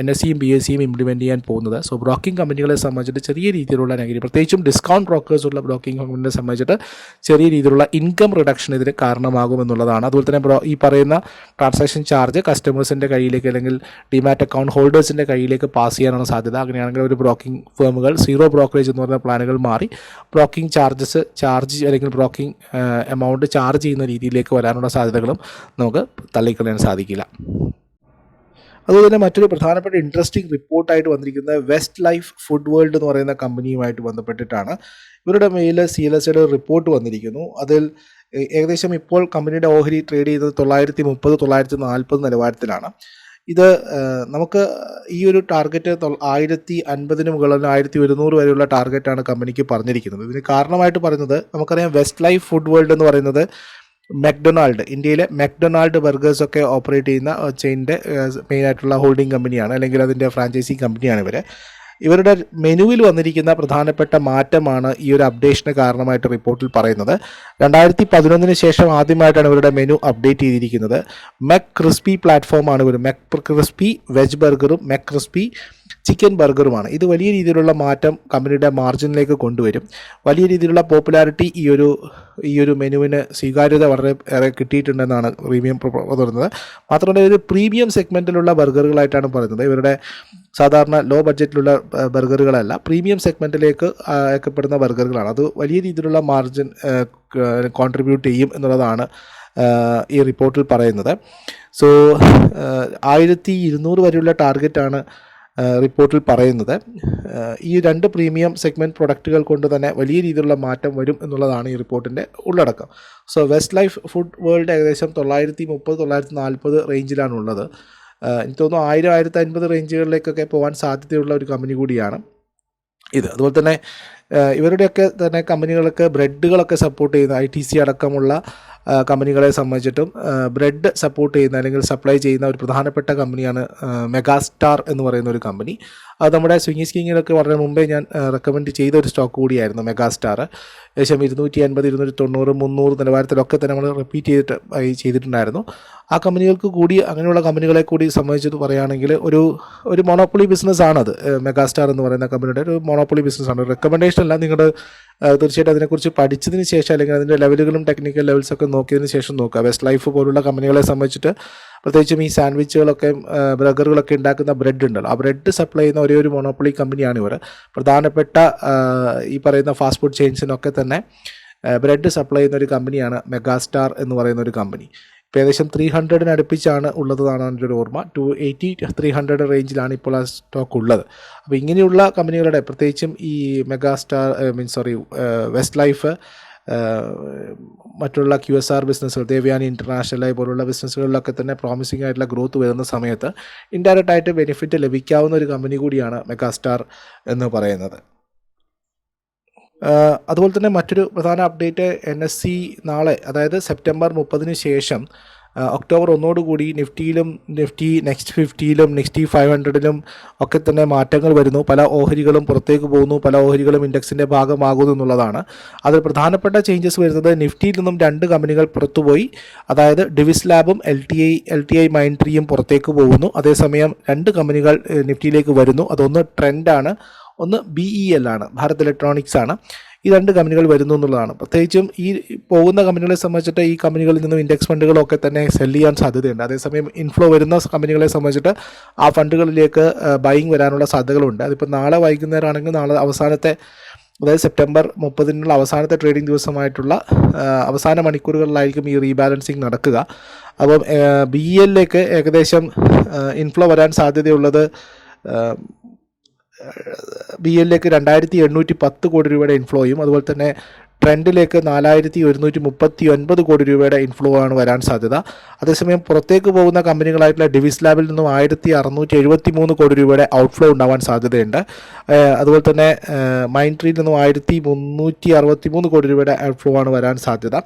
എൻ എസ് സിയും ബി എസ് സിയും ഇംപ്ലിമെന്റ് ചെയ്യാൻ പോകുന്നത്. സോ ബ്രോക്കിംഗ് കമ്പനികളെ സംബന്ധിച്ചിട്ട് ചെറിയ രീതിയിലുള്ള നെഗറ്റീവ് പ്രത്യേകിച്ചും ഡിസ്കൗണ്ട് ബ്രോക്കേഴ്സ് ഉള്ള ബ്രോക്കിംഗ് കമ്പനികളെ സംബന്ധിച്ചിട്ട് ചെറിയ രീതിയിലുള്ള ഇൻകം റിഡക്ഷൻ ഇതിന് കാരണമാകും എന്നുള്ളതാണ്. അതുപോലെ തന്നെ ഈ പറയുന്ന ട്രാൻസാക്ഷൻ ചാർജ് കസ്റ്റമേഴ്സിന്റെ കയ്യിലേക്ക് അല്ലെങ്കിൽ ഡിമാറ്റ് അക്കൗണ്ട് ഹോൾഡേഴ്സിന്റെ കയ്യിലേക്ക് പാസ് ചെയ്യാനാണ് സാധ്യത. അങ്ങനെയാണെങ്കിൽ ഒരു ബ്രോക്കിംഗ് ഫേമുകൾ സീറോ ബ്രോക്കറേജ് എന്ന് പറയുന്ന പ്ലാനുകൾ മാറി ബ്രോക്കിംഗ് ചാർജസ് ചാർജ് അല്ലെങ്കിൽ ബ്രോക്കിംഗ് എമൗണ്ട് ചാർജ് ചെയ്യുന്ന രീതിയിലേക്ക് വരാനുള്ള സാധ്യതകളും നമുക്ക് തള്ളിക്കളയാൻ സാധിക്കില്ല. അതുപോലെ മറ്റൊരു പ്രധാനപ്പെട്ട ഇൻട്രസ്റ്റിംഗ് റിപ്പോർട്ടായിട്ട് വന്നിരിക്കുന്നത് വെസ്റ്റ് ലൈഫ് ഫുഡ് വേൾഡ് എന്ന് പറയുന്ന കമ്പനിയുമായിട്ട് ബന്ധപ്പെട്ടിട്ടാണ്. ഇവരുടെ മേൽ സി എൽ എസ് റിപ്പോർട്ട് വന്നിരിക്കുന്നു. അതിൽ ഏകദേശം ഇപ്പോൾ കമ്പനിയുടെ ഓഹരി ട്രേഡ് ചെയ്തത് തൊള്ളായിരത്തി മുപ്പത് തൊള്ളായിരത്തി നാൽപ്പത് നിലവാരത്തിലാണ്. ഇത് നമുക്ക് ഈ ഒരു ടാർഗറ്റ് ആയിരത്തി അൻപതിന് മുകളിൽ ആയിരത്തി ഒരുന്നൂറ് വരെയുള്ള ടാർഗറ്റാണ് കമ്പനിക്ക് പറഞ്ഞിരിക്കുന്നത്. ഇതിന് കാരണമായിട്ട് പറയുന്നത് നമുക്കറിയാം വെസ്റ്റ് ലൈഫ് ഫുഡ് വേൾഡ് എന്ന് പറയുന്നത് മെക്ഡൊണാൾഡ് ഇന്ത്യയിലെ മെക്ഡൊണാൾഡ് ബർഗേഴ്സ് ഒക്കെ ഓപ്പറേറ്റ് ചെയ്യുന്ന ചെയിന്റെ മെയിൻ ആയിട്ടുള്ള ഹോൾഡിംഗ് കമ്പനിയാണ് അല്ലെങ്കിൽ അതിന്റെ ഫ്രാഞ്ചൈസി കമ്പനിയാണ് ഇവർ ഇവരുടെ മെനുവിൽ വന്നിരിക്കുന്ന പ്രധാനപ്പെട്ട മാറ്റമാണ് ഈ ഒരു അപ്ഡേഷന് കാരണമായിട്ട് റിപ്പോർട്ടിൽ പറയുന്നത്. രണ്ടായിരത്തി പതിനൊന്നിന് ശേഷം ആദ്യമായിട്ടാണ് ഇവരുടെ മെനു അപ്ഡേറ്റ് ചെയ്തിരിക്കുന്നത്. മെക് ക്രിസ്പി പ്ലാറ്റ്ഫോമാണ് ഇവർ മെക് ക്രിസ്പി വെജ് ബർഗറും മെക് ക്രിസ്പി ചിക്കൻ ബർഗറുമാണ്. ഇത് വലിയ രീതിയിലുള്ള മാറ്റം കമ്പനിയുടെ മാർജിനിലേക്ക് കൊണ്ടുവരും. വലിയ രീതിയിലുള്ള പോപ്പുലാരിറ്റി ഈ ഒരു ഈ ഒരു മെനുവിന് സ്വീകാര്യത വളരെ ഏറെ കിട്ടിയിട്ടുണ്ടെന്നാണ് പ്രീമിയം പറയുന്നത് മാത്രമല്ല ഒരു പ്രീമിയം സെഗ്മെന്റിലുള്ള ബർഗറുകളായിട്ടാണ് പറയുന്നത്. ഇവരുടെ സാധാരണ ലോ ബഡ്ജറ്റിലുള്ള ബർഗറുകളല്ല പ്രീമിയം സെഗ്മെന്റിലേക്ക് അയക്കപ്പെടുന്ന ബർഗറുകളാണ്. അത് വലിയ രീതിയിലുള്ള മാർജിൻ കോൺട്രിബ്യൂട്ട് ചെയ്യും എന്നുള്ളതാണ് ഈ റിപ്പോർട്ടിൽ പറയുന്നത്. സോ ആയിരത്തി ഇരുന്നൂറ് വരെയുള്ള ടാർഗറ്റാണ് റിപ്പോർട്ടിൽ പറയുന്നത്. ഈ രണ്ട് പ്രീമിയം സെഗ്മെന്റ് പ്രൊഡക്റ്റുകൾ കൊണ്ട് തന്നെ വലിയ രീതിയിലുള്ള മാറ്റം വരും എന്നുള്ളതാണ് ഈ റിപ്പോർട്ടിന്റെ ഉള്ളടക്കം. So west life food world ഏകദേശം തൊള്ളായിരത്തി മുപ്പത് തൊള്ളായിരത്തി നാൽപ്പത് റേഞ്ചിലാണുള്ളത് എനിക്ക് തോന്നുന്നു ആയിരം ആയിരത്തി അൻപത് റേഞ്ചുകളിലേക്കൊക്കെ പോകാൻ സാധ്യതയുള്ള ഒരു കമ്പനി കൂടിയാണ് ഇത്. അതുപോലെ തന്നെ ഇവരുടെയൊക്കെ തന്നെ കമ്പനികളൊക്കെ ബ്രെഡുകളൊക്കെ സപ്പോർട്ട് ചെയ്യുന്ന ഐ ടി സി അടക്കമുള്ള കമ്പനികളെ സംബന്ധിച്ചിട്ടും ബ്രെഡ് സപ്പോർട്ട് ചെയ്യുന്ന അല്ലെങ്കിൽ സപ്ലൈ ചെയ്യുന്ന ഒരു പ്രധാനപ്പെട്ട കമ്പനിയാണ് മെഗാസ്റ്റാർ എന്ന് പറയുന്ന ഒരു കമ്പനി. അത് നമ്മുടെ സ്വിങ്ങി സ്കിങ്ങിനൊക്കെ വളരെ മുമ്പേ ഞാൻ റെക്കമെൻഡ് ചെയ്ത ഒരു സ്റ്റോക്ക് കൂടിയായിരുന്നു മെഗാസ്റ്റാർ ഏകദേശം ഇരുന്നൂറ്റി അൻപത് ഇരുന്നൂറ്റി തൊണ്ണൂറ് മുന്നൂറ് നിലവാരത്തിലൊക്കെ തന്നെ നമ്മൾ റിപ്പീറ്റ് ചെയ്തിട്ട് ചെയ്തിട്ടുണ്ടായിരുന്നു. ആ കമ്പനികൾക്ക് കൂടി അങ്ങനെയുള്ള കമ്പനികളെ കൂടി സംബന്ധിച്ചത് പറയുകയാണെങ്കിൽ ഒരു ഒരു മോണോപ്പൊളി ബിസിനസ്സാണത് മെഗാസ്റ്റാർ എന്ന് പറയുന്ന കമ്പനിയുടെ ഒരു മോണോപ്പൊളി ബിസിനസ്സാണ് റെക്കമെൻഡേഷൻ അല്ല നിങ്ങളുടെ തീർച്ചയായിട്ടും അതിനെക്കുറിച്ച് പഠിച്ചതിന് ശേഷം അല്ലെങ്കിൽ അതിന്റെ ലെവലുകളും ടെക്നിക്കൽ ലെവൽസൊക്കെ നോക്കിയതിന് ശേഷം നോക്കുക. വെസ്റ്റ് ലൈഫ് പോലുള്ള കമ്പനികളെ സംബന്ധിച്ചിട്ട് പ്രത്യേകിച്ചും ഈ സാൻഡ്വിച്ചുകളൊക്കെ ബർഗറുകളൊക്കെ ഉണ്ടാക്കുന്ന ബ്രെഡ് ഉണ്ടല്ലോ. ആ ബ്രെഡ് സപ്ലൈ ചെയ്യുന്ന ഒരേ ഒരു മോണോപ്പൊളി കമ്പനിയാണ് ഇവർ പ്രധാനപ്പെട്ട ഈ പറയുന്ന ഫാസ്റ്റ് ഫുഡ് ചെയിൻസിനൊക്കെ തന്നെ ബ്രെഡ് സപ്ലൈ ചെയ്യുന്ന ഒരു കമ്പനിയാണ് മെഗാസ്റ്റാർ എന്ന് പറയുന്ന ഒരു കമ്പനി. ഇപ്പോൾ ഏകദേശം ത്രീ ഹൺഡ്രഡിന് അടുപ്പിച്ചാണ് ഉള്ളതാണ് എന്റെ ഒരു ഓർമ്മ. ടു എയ്റ്റി ത്രീ ഹൺഡ്രഡ് റേഞ്ചിലാണ് ഇപ്പോൾ ആ സ്റ്റോക്ക് ഉള്ളത്. അപ്പോൾ ഇങ്ങനെയുള്ള കമ്പനികളുടെ പ്രത്യേകിച്ചും ഈ megastar means sorry west life മറ്റുള്ള ക്യു എസ് ആർ ബിസിനസ്സുകൾ ദേവ്യാനി ഇന്റർനാഷണൽ പോലുള്ള ബിസിനസ്സുകളിലൊക്കെ തന്നെ പ്രോമിസിംഗ് ആയിട്ടുള്ള ഗ്രോത്ത് വരുന്ന സമയത്ത് ഇൻഡയറക്റ്റ് ആയിട്ട് ബെനിഫിറ്റ് ലഭിക്കാവുന്ന ഒരു കമ്പനി കൂടിയാണ് മെഗാസ്റ്റാർ എന്ന് പറയുന്നത്. അതുപോലെ തന്നെ മറ്റൊരു പ്രധാന അപ്ഡേറ്റ് എൻ എസ് സി നാളെ അതായത് സെപ്റ്റംബർ മുപ്പതിന് ശേഷം ഒക്ടോബർ ഒന്നോടുകൂടി നിഫ്റ്റിയിലും നിഫ്റ്റി നെക്സ്റ്റ് ഫിഫ്റ്റിയിലും നിഫ്റ്റി ഫൈവ് ഹൺഡ്രഡിലും ഒക്കെ തന്നെ മാറ്റങ്ങൾ വരുന്നു. പല ഓഹരികളും പുറത്തേക്ക് പോകുന്നു. പല ഓഹരികളും ഇൻഡെക്സിന്റെ ഭാഗമാകുന്നു എന്നുള്ളതാണ്. അതിൽ പ്രധാനപ്പെട്ട ചേഞ്ചസ് വരുന്നത് നിഫ്റ്റിയിൽ നിന്നും രണ്ട് കമ്പനികൾ പുറത്തുപോയി. അതായത് Divi's ലാബും L T I L T I മൈൻട്രിയും പുറത്തേക്ക് പോകുന്നു. അതേസമയം രണ്ട് കമ്പനികൾ നിഫ്റ്റിയിലേക്ക് വരുന്നു. അതൊന്ന് ട്രെൻഡാണ് ഒന്ന് ബി ഇ എൽ ആണ്. ഭാരത് ഇലക്ട്രോണിക്സ് ആണ്. ഈ രണ്ട് കമ്പനികൾ വരുന്നു എന്നുള്ളതാണ്. പ്രത്യേകിച്ചും ഈ പോകുന്ന കമ്പനികളെ സംബന്ധിച്ചിട്ട് ഈ കമ്പനികളിൽ നിന്നും ഇൻഡെക്സ് ഫണ്ടുകളൊക്കെ തന്നെ സെൽ ചെയ്യാൻ സാധ്യതയുണ്ട്. അതേസമയം ഇൻഫ്ലോ വരുന്ന കമ്പനികളെ സംബന്ധിച്ചിട്ട് ആ ഫണ്ടുകളിലേക്ക് ബൈങ് വരാനുള്ള സാധ്യതകളുണ്ട്. അതിപ്പോൾ നാളെ വൈകുന്നേരമാണെങ്കിൽ നാളെ അവസാനത്തെ അതായത് സെപ്റ്റംബർ മുപ്പതിനുള്ള അവസാനത്തെ ട്രേഡിംഗ് ദിവസമായിട്ടുള്ള അവസാന മണിക്കൂറുകളിലായിരിക്കും ഈ റീബാലൻസിങ് നടക്കുക. അപ്പം ബി എല്ലിലേക്ക് ഏകദേശം ഇൻഫ്ലോ വരാൻ സാധ്യതയുള്ളത് ബി എല്ലിലേക്ക് രണ്ടായിരത്തി എണ്ണൂറ്റി പത്ത് കോടി രൂപയുടെ ഇൻഫ്ലോയും അതുപോലെ തന്നെ ട്രെൻഡിലേക്ക് നാലായിരത്തി ഒരുന്നൂറ്റി മുപ്പത്തി ഒൻപത് കോടി രൂപയുടെ ഇൻഫ്ലോ ആണ് വരാൻ സാധ്യത. അതേസമയം പുറത്തേക്ക് പോകുന്ന കമ്പനികളായിട്ടുള്ള ഡിവിസ് ലാബിൽ നിന്നും ആയിരത്തി അറുന്നൂറ്റി എഴുപത്തി മൂന്ന് കോടി രൂപയുടെ ഔട്ട്ഫ്ലോ ഉണ്ടാവാൻ സാധ്യതയുണ്ട്. അതുപോലെ തന്നെ മൈൻട്രിയിൽ നിന്നും ആയിരത്തി മുന്നൂറ്റി അറുപത്തി മൂന്ന് കോടി രൂപയുടെ ഔട്ട്ഫ്ലോ ആണ് വരാൻ സാധ്യത.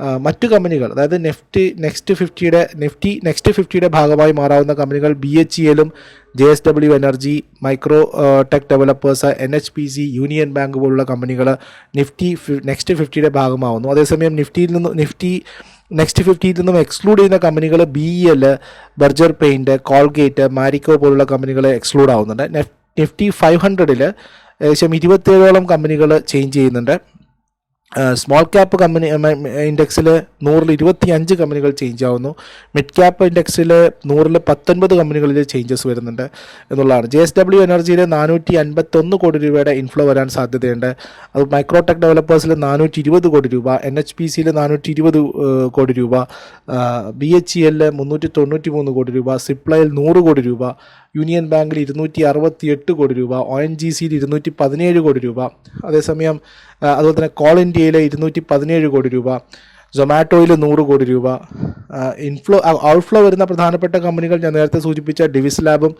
മറ്റു കമ്പനികൾ അതായത് നെഫ്റ്റ് നെക്സ്റ്റ് ഫിഫ്റ്റിയുടെ നെഫ്റ്റി നെക്സ്റ്റ് ഫിഫ്റ്റിയുടെ ഭാഗമായി മാറാവുന്ന കമ്പനികൾ B H എലും J S W energy micro tech developers N H P C union bank പോലുള്ള കമ്പനികൾ നിഫ്റ്റി നെക്സ്റ്റ് ഫിഫ്റ്റിയുടെ ഭാഗമാവുന്നു. അതേസമയം നിഫ്റ്റിയിൽ നിന്ന് നിഫ്റ്റി നെക്സ്റ്റ് ഫിഫ്റ്റിയിൽ നിന്നും എക്സ്ക്ലൂഡ് ചെയ്യുന്ന കമ്പനികൾ B E L Berger paint Colgate Marico പോലുള്ള കമ്പനികൾ എക്സ്ക്ലൂഡ് ആവുന്നുണ്ട്. നെഫ്- നിഫ്റ്റി ഫൈവ് ഹൺഡ്രഡിൽ ഏകദേശം ഇരുപത്തേഴോളം കമ്പനികൾ ചേഞ്ച് ചെയ്യുന്നുണ്ട്. സ്മോൾ ക്യാപ്പ് കമ്പനി ഇൻഡെക്സിൽ നൂറിൽ ഇരുപത്തി അഞ്ച് കമ്പനികൾ ചേഞ്ച് ആവുന്നു. മിഡ് ക്യാപ്പ് ഇൻഡെക്സിൽ നൂറിൽ പത്തൊൻപത് കമ്പനികളിൽ ചേഞ്ചസ് വരുന്നുണ്ട് എന്നുള്ളതാണ്. ജെ എസ് ഡബ്ല്യു എനർജിയിൽ നാനൂറ്റി അൻപത്തൊന്ന് കോടി രൂപയുടെ ഇൻഫ്ലോ വരാൻ സാധ്യതയുണ്ട്. അത് മൈക്രോടെക് ഡെവലപ്പേഴ്സിൽ നാനൂറ്റി ഇരുപത് കോടി രൂപ എൻ എച്ച് പി സിയിൽ നാനൂറ്റി ഇരുപത് കോടി രൂപ ബി എച്ച് ഇ എല്ലിൽ മുന്നൂറ്റി തൊണ്ണൂറ്റി മൂന്ന് കോടി രൂപ സിപ്ലയിൽ നൂറ് കോടി രൂപ യൂണിയൻ ബാങ്കിൽ ഇരുന്നൂറ്റി അറുപത്തി എട്ട് കോടി രൂപ ഒ എൻ ജി സിയിൽ ഇരുന്നൂറ്റി പതിനേഴ് കോടി രൂപ. അതേസമയം അതുപോലെ തന്നെ കോൾ ഇന്ത്യയിൽ ഇരുന്നൂറ്റി പതിനേഴ് കോടി രൂപ സൊമാറ്റോയിൽ നൂറ് കോടി രൂപ ഇൻഫ്ലോ ഔട്ട്ഫ്ലോ വരുന്ന പ്രധാനപ്പെട്ട കമ്പനികൾ ഞാൻ നേരത്തെ സൂചിപ്പിച്ച ഡിവിസ് ലാബും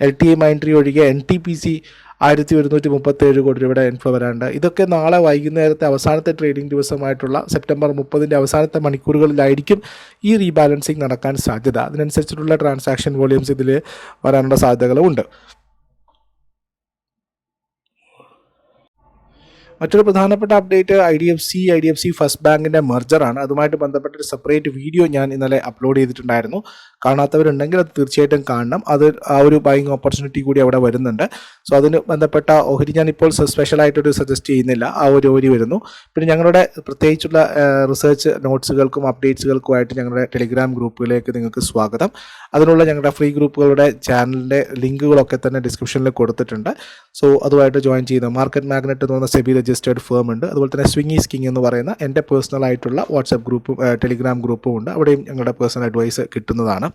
എൽ ടി ഐ മൈൻട്രി ഒഴികെ എൻ ടി പി സി ആയിരത്തി ഒരുന്നൂറ്റി മുപ്പത്തേഴ് കോടി രൂപയുടെ ഇൻഫ്ലോ വരാണ്ട് ഇതൊക്കെ നാളെ വൈകുന്നേരത്തെ അവസാനത്തെ ട്രേഡിംഗ് ദിവസമായിട്ടുള്ള സെപ്റ്റംബർ മുപ്പതിന്റെ അവസാനത്തെ മണിക്കൂറുകളിലായിരിക്കും ഈ റീബാലൻസിങ് നടക്കാൻ സാധ്യത. അതിനനുസരിച്ചിട്ടുള്ള ട്രാൻസാക്ഷൻ വോളിയൂംസ് ഇതിൽ വരാനുള്ള സാധ്യതകളും മറ്റൊരു പ്രധാനപ്പെട്ട update I D F C I D F C first ബാങ്കിന്റെ മെർജറാണ് അതുമായിട്ട് ബന്ധപ്പെട്ട ഒരു സെപ്പറേറ്റ് വീഡിയോ ഞാൻ ഇന്നലെ അപ്ലോഡ് ചെയ്തിട്ടുണ്ടായിരുന്നു. കാണാത്തവരുണ്ടെങ്കിൽ അത് തീർച്ചയായിട്ടും കാണണം. അത് ആ ഒരു ബൈങ് ഓപ്പർച്യൂണിറ്റി കൂടി അവിടെ വരുന്നുണ്ട്. സോ അതിന് ബന്ധപ്പെട്ട ഓഹരി ഞാൻ ഇപ്പോൾ സ്പെഷ്യലായിട്ടൊരു സജസ്റ്റ് ചെയ്യുന്നില്ല. ആ ഒരു ഓഹരി വരുന്നു. പിന്നെ ഞങ്ങളുടെ പ്രത്യേകിച്ചുള്ള റിസർച്ച് നോട്ട്സുകൾക്കും അപ്ഡേറ്റ്സുകൾക്കുമായിട്ട് ഞങ്ങളുടെ ടെലിഗ്രാം ഗ്രൂപ്പുകളിലേക്ക് നിങ്ങൾക്ക് സ്വാഗതം. അതിനുള്ള ഞങ്ങളുടെ ഫ്രീ ഗ്രൂപ്പുകളുടെ ചാനലിന്റെ ലിങ്കുകളൊക്കെ തന്നെ ഡിസ്ക്രിപ്ഷനിൽ കൊടുത്തിട്ടുണ്ട്. സോ അതുമായിട്ട് ജോയിൻ ചെയ്യുന്നു മാർക്കറ്റ് മാഗ്നറ്റ് എന്ന് പറഞ്ഞ സെബി രജിസ്റ്റേർഡ് ഫേം ഉണ്ട്. അതുപോലെ തന്നെ സ്വിങ്ങി സ്കിങ് എന്ന് പറയുന്ന എന്റെ പേഴ്സണൽ ആയിട്ടുള്ള വാട്സപ്പ് ഗ്രൂപ്പും ടെലിഗ്രാം ഗ്രൂപ്പും ഉണ്ട്. അവിടെയും ഞങ്ങളുടെ പേഴ്സണൽ അഡ്വൈസ് കിട്ടുന്നതാണ്.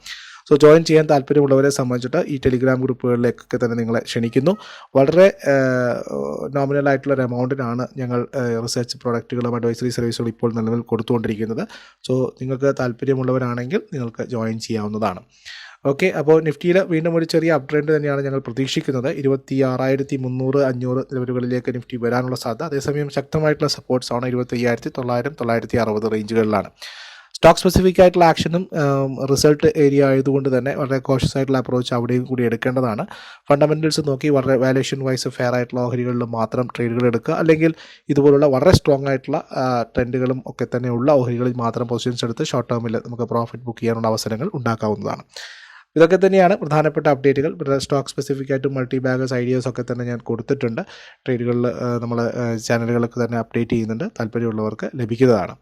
സോ ജോയിൻ ചെയ്യാൻ താല്പര്യമുള്ളവരെ സംബന്ധിച്ചിട്ട് ഈ ടെലിഗ്രാം ഗ്രൂപ്പുകളിലേക്കൊക്കെ തന്നെ നിങ്ങളെ ക്ഷണിക്കുന്നു. വളരെ നോമിനൽ ആയിട്ടുള്ള ഒരു എമൗണ്ടിനാണ് ഞങ്ങൾ റിസർച്ച് പ്രൊഡക്റ്റുകളും അഡ്വൈസറി സർവീസുകളും ഇപ്പോൾ നിലവിൽ കൊടുത്തുകൊണ്ടിരിക്കുന്നത്. സോ നിങ്ങൾക്ക് താല്പര്യമുള്ളവരാണെങ്കിൽ നിങ്ങൾക്ക് ജോയിൻ ചെയ്യാവുന്നതാണ്. ഓക്കെ അപ്പോൾ നിഫ്റ്റിയിൽ വീണ്ടും ഒരു ചെറിയ അപ് ട്രെൻഡ് തന്നെയാണ് ഞങ്ങൾ പ്രതീക്ഷിക്കുന്നത്. ഇരുപത്തി ആറായിരത്തി മുന്നൂറ് അഞ്ഞൂറ് നിലവിലുകളിലേക്ക് നിഫ്റ്റി വരാനുള്ള സാധ്യത. അതേസമയം ശക്തമായിട്ടുള്ള സപ്പോർട്ട്സ് ആണ് ഇരുപത്തി അയ്യായിരത്തി തൊള്ളായിരം തൊള്ളായിരത്തി അറുപത് റേഞ്ചുകളിലാണ് സ്റ്റോക്ക് സ്പെസിഫിക് ആയിട്ടുള്ള ആക്ഷനും റിസൾട്ട് ഏരിയ ആയതുകൊണ്ട് തന്നെ വളരെ കോഷ്യസ് ആയിട്ടുള്ള അപ്രോച്ച് അവിടെയും കൂടി എടുക്കേണ്ടതാണ്. ഫണ്ടമെന്റൽസ് നോക്കി വളരെ വാല്യുവേഷൻ വൈസ് ഫെയർ ആയിട്ടുള്ള ഓഹരികളിൽ മാത്രം ട്രേഡുകൾ എടുക്കുക. അല്ലെങ്കിൽ ഇതുപോലുള്ള വളരെ സ്ട്രോങ് ആയിട്ടുള്ള ട്രെൻഡുകളും ഒക്കെ തന്നെ ഉള്ള ഓഹരികളിൽ മാത്രം പൊസിഷൻസ് എടുത്ത് ഷോർട്ട് ടേമിൽ നമുക്ക് പ്രോഫിറ്റ് ബുക്ക് ചെയ്യാനുള്ള അവസരങ്ങൾ ഉണ്ടാക്കാവുന്നതാണ്. ഇതൊക്കെ തന്നെയാണ് പ്രധാനപ്പെട്ട അപ്ഡേറ്റുകൾ സ്റ്റോക്ക് സ്പെസിഫിക് ആയിട്ട് മൾട്ടി ബാഗേഴ്സ് ഐഡിയാസ് ഒക്കെ തന്നെ ഞാൻ കൊടുത്തിട്ടുണ്ട്. ട്രേഡുകളിൽ നമ്മൾ ചാനലുകളൊക്കെ തന്നെ അപ്ഡേറ്റ് ചെയ്യുന്നുണ്ട്. താല്പര്യമുള്ളവർക്ക് ലഭിക്കുന്നതാണ്.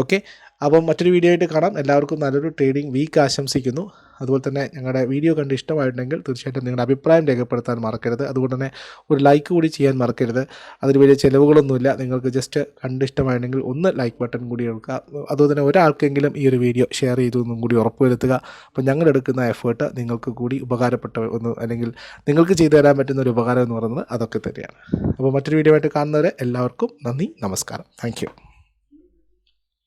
ഓക്കെ? അപ്പം മറ്റൊരു വീഡിയോ ആയിട്ട് കാണാം. എല്ലാവർക്കും നല്ലൊരു ട്രേഡിംഗ് വീക്ക് ആശംസിക്കുന്നു. അതുപോലെ തന്നെ ഞങ്ങളുടെ വീഡിയോ കണ്ട് ഇഷ്ടമായിട്ടുണ്ടെങ്കിൽ തീർച്ചയായിട്ടും നിങ്ങളുടെ അഭിപ്രായം രേഖപ്പെടുത്താൻ മറക്കരുത്. അതുകൊണ്ട് തന്നെ ഒരു ലൈക്ക് കൂടി ചെയ്യാൻ മറക്കരുത്. അതിന് വലിയ ചിലവുകളൊന്നുമില്ല. നിങ്ങൾക്ക് ജസ്റ്റ് കണ്ട് ഇഷ്ടമായിട്ടുണ്ടെങ്കിൽ ഒന്ന് ലൈക്ക് ബട്ടൺ കൂടി എടുക്കുക അതുപോലെ തന്നെ ഒരാൾക്കെങ്കിലും ഈ ഒരു വീഡിയോ ഷെയർ ചെയ്തു എന്നും കൂടി ഉറപ്പുവരുത്തുക. അപ്പോൾ ഞങ്ങൾ എടുക്കുന്ന എഫേർട്ട് നിങ്ങൾക്ക് കൂടി ഉപകാരപ്പെട്ട ഒന്ന് അല്ലെങ്കിൽ നിങ്ങൾക്ക് ചെയ്തു തരാൻ പറ്റുന്ന ഒരു ഉപകാരം എന്ന് പറയുന്നത് അതൊക്കെ തന്നെയാണ്. അപ്പോൾ മറ്റൊരു വീഡിയോ ആയിട്ട് കാണുന്നവരെ എല്ലാവർക്കും നന്ദി. നമസ്കാരം. താങ്ക്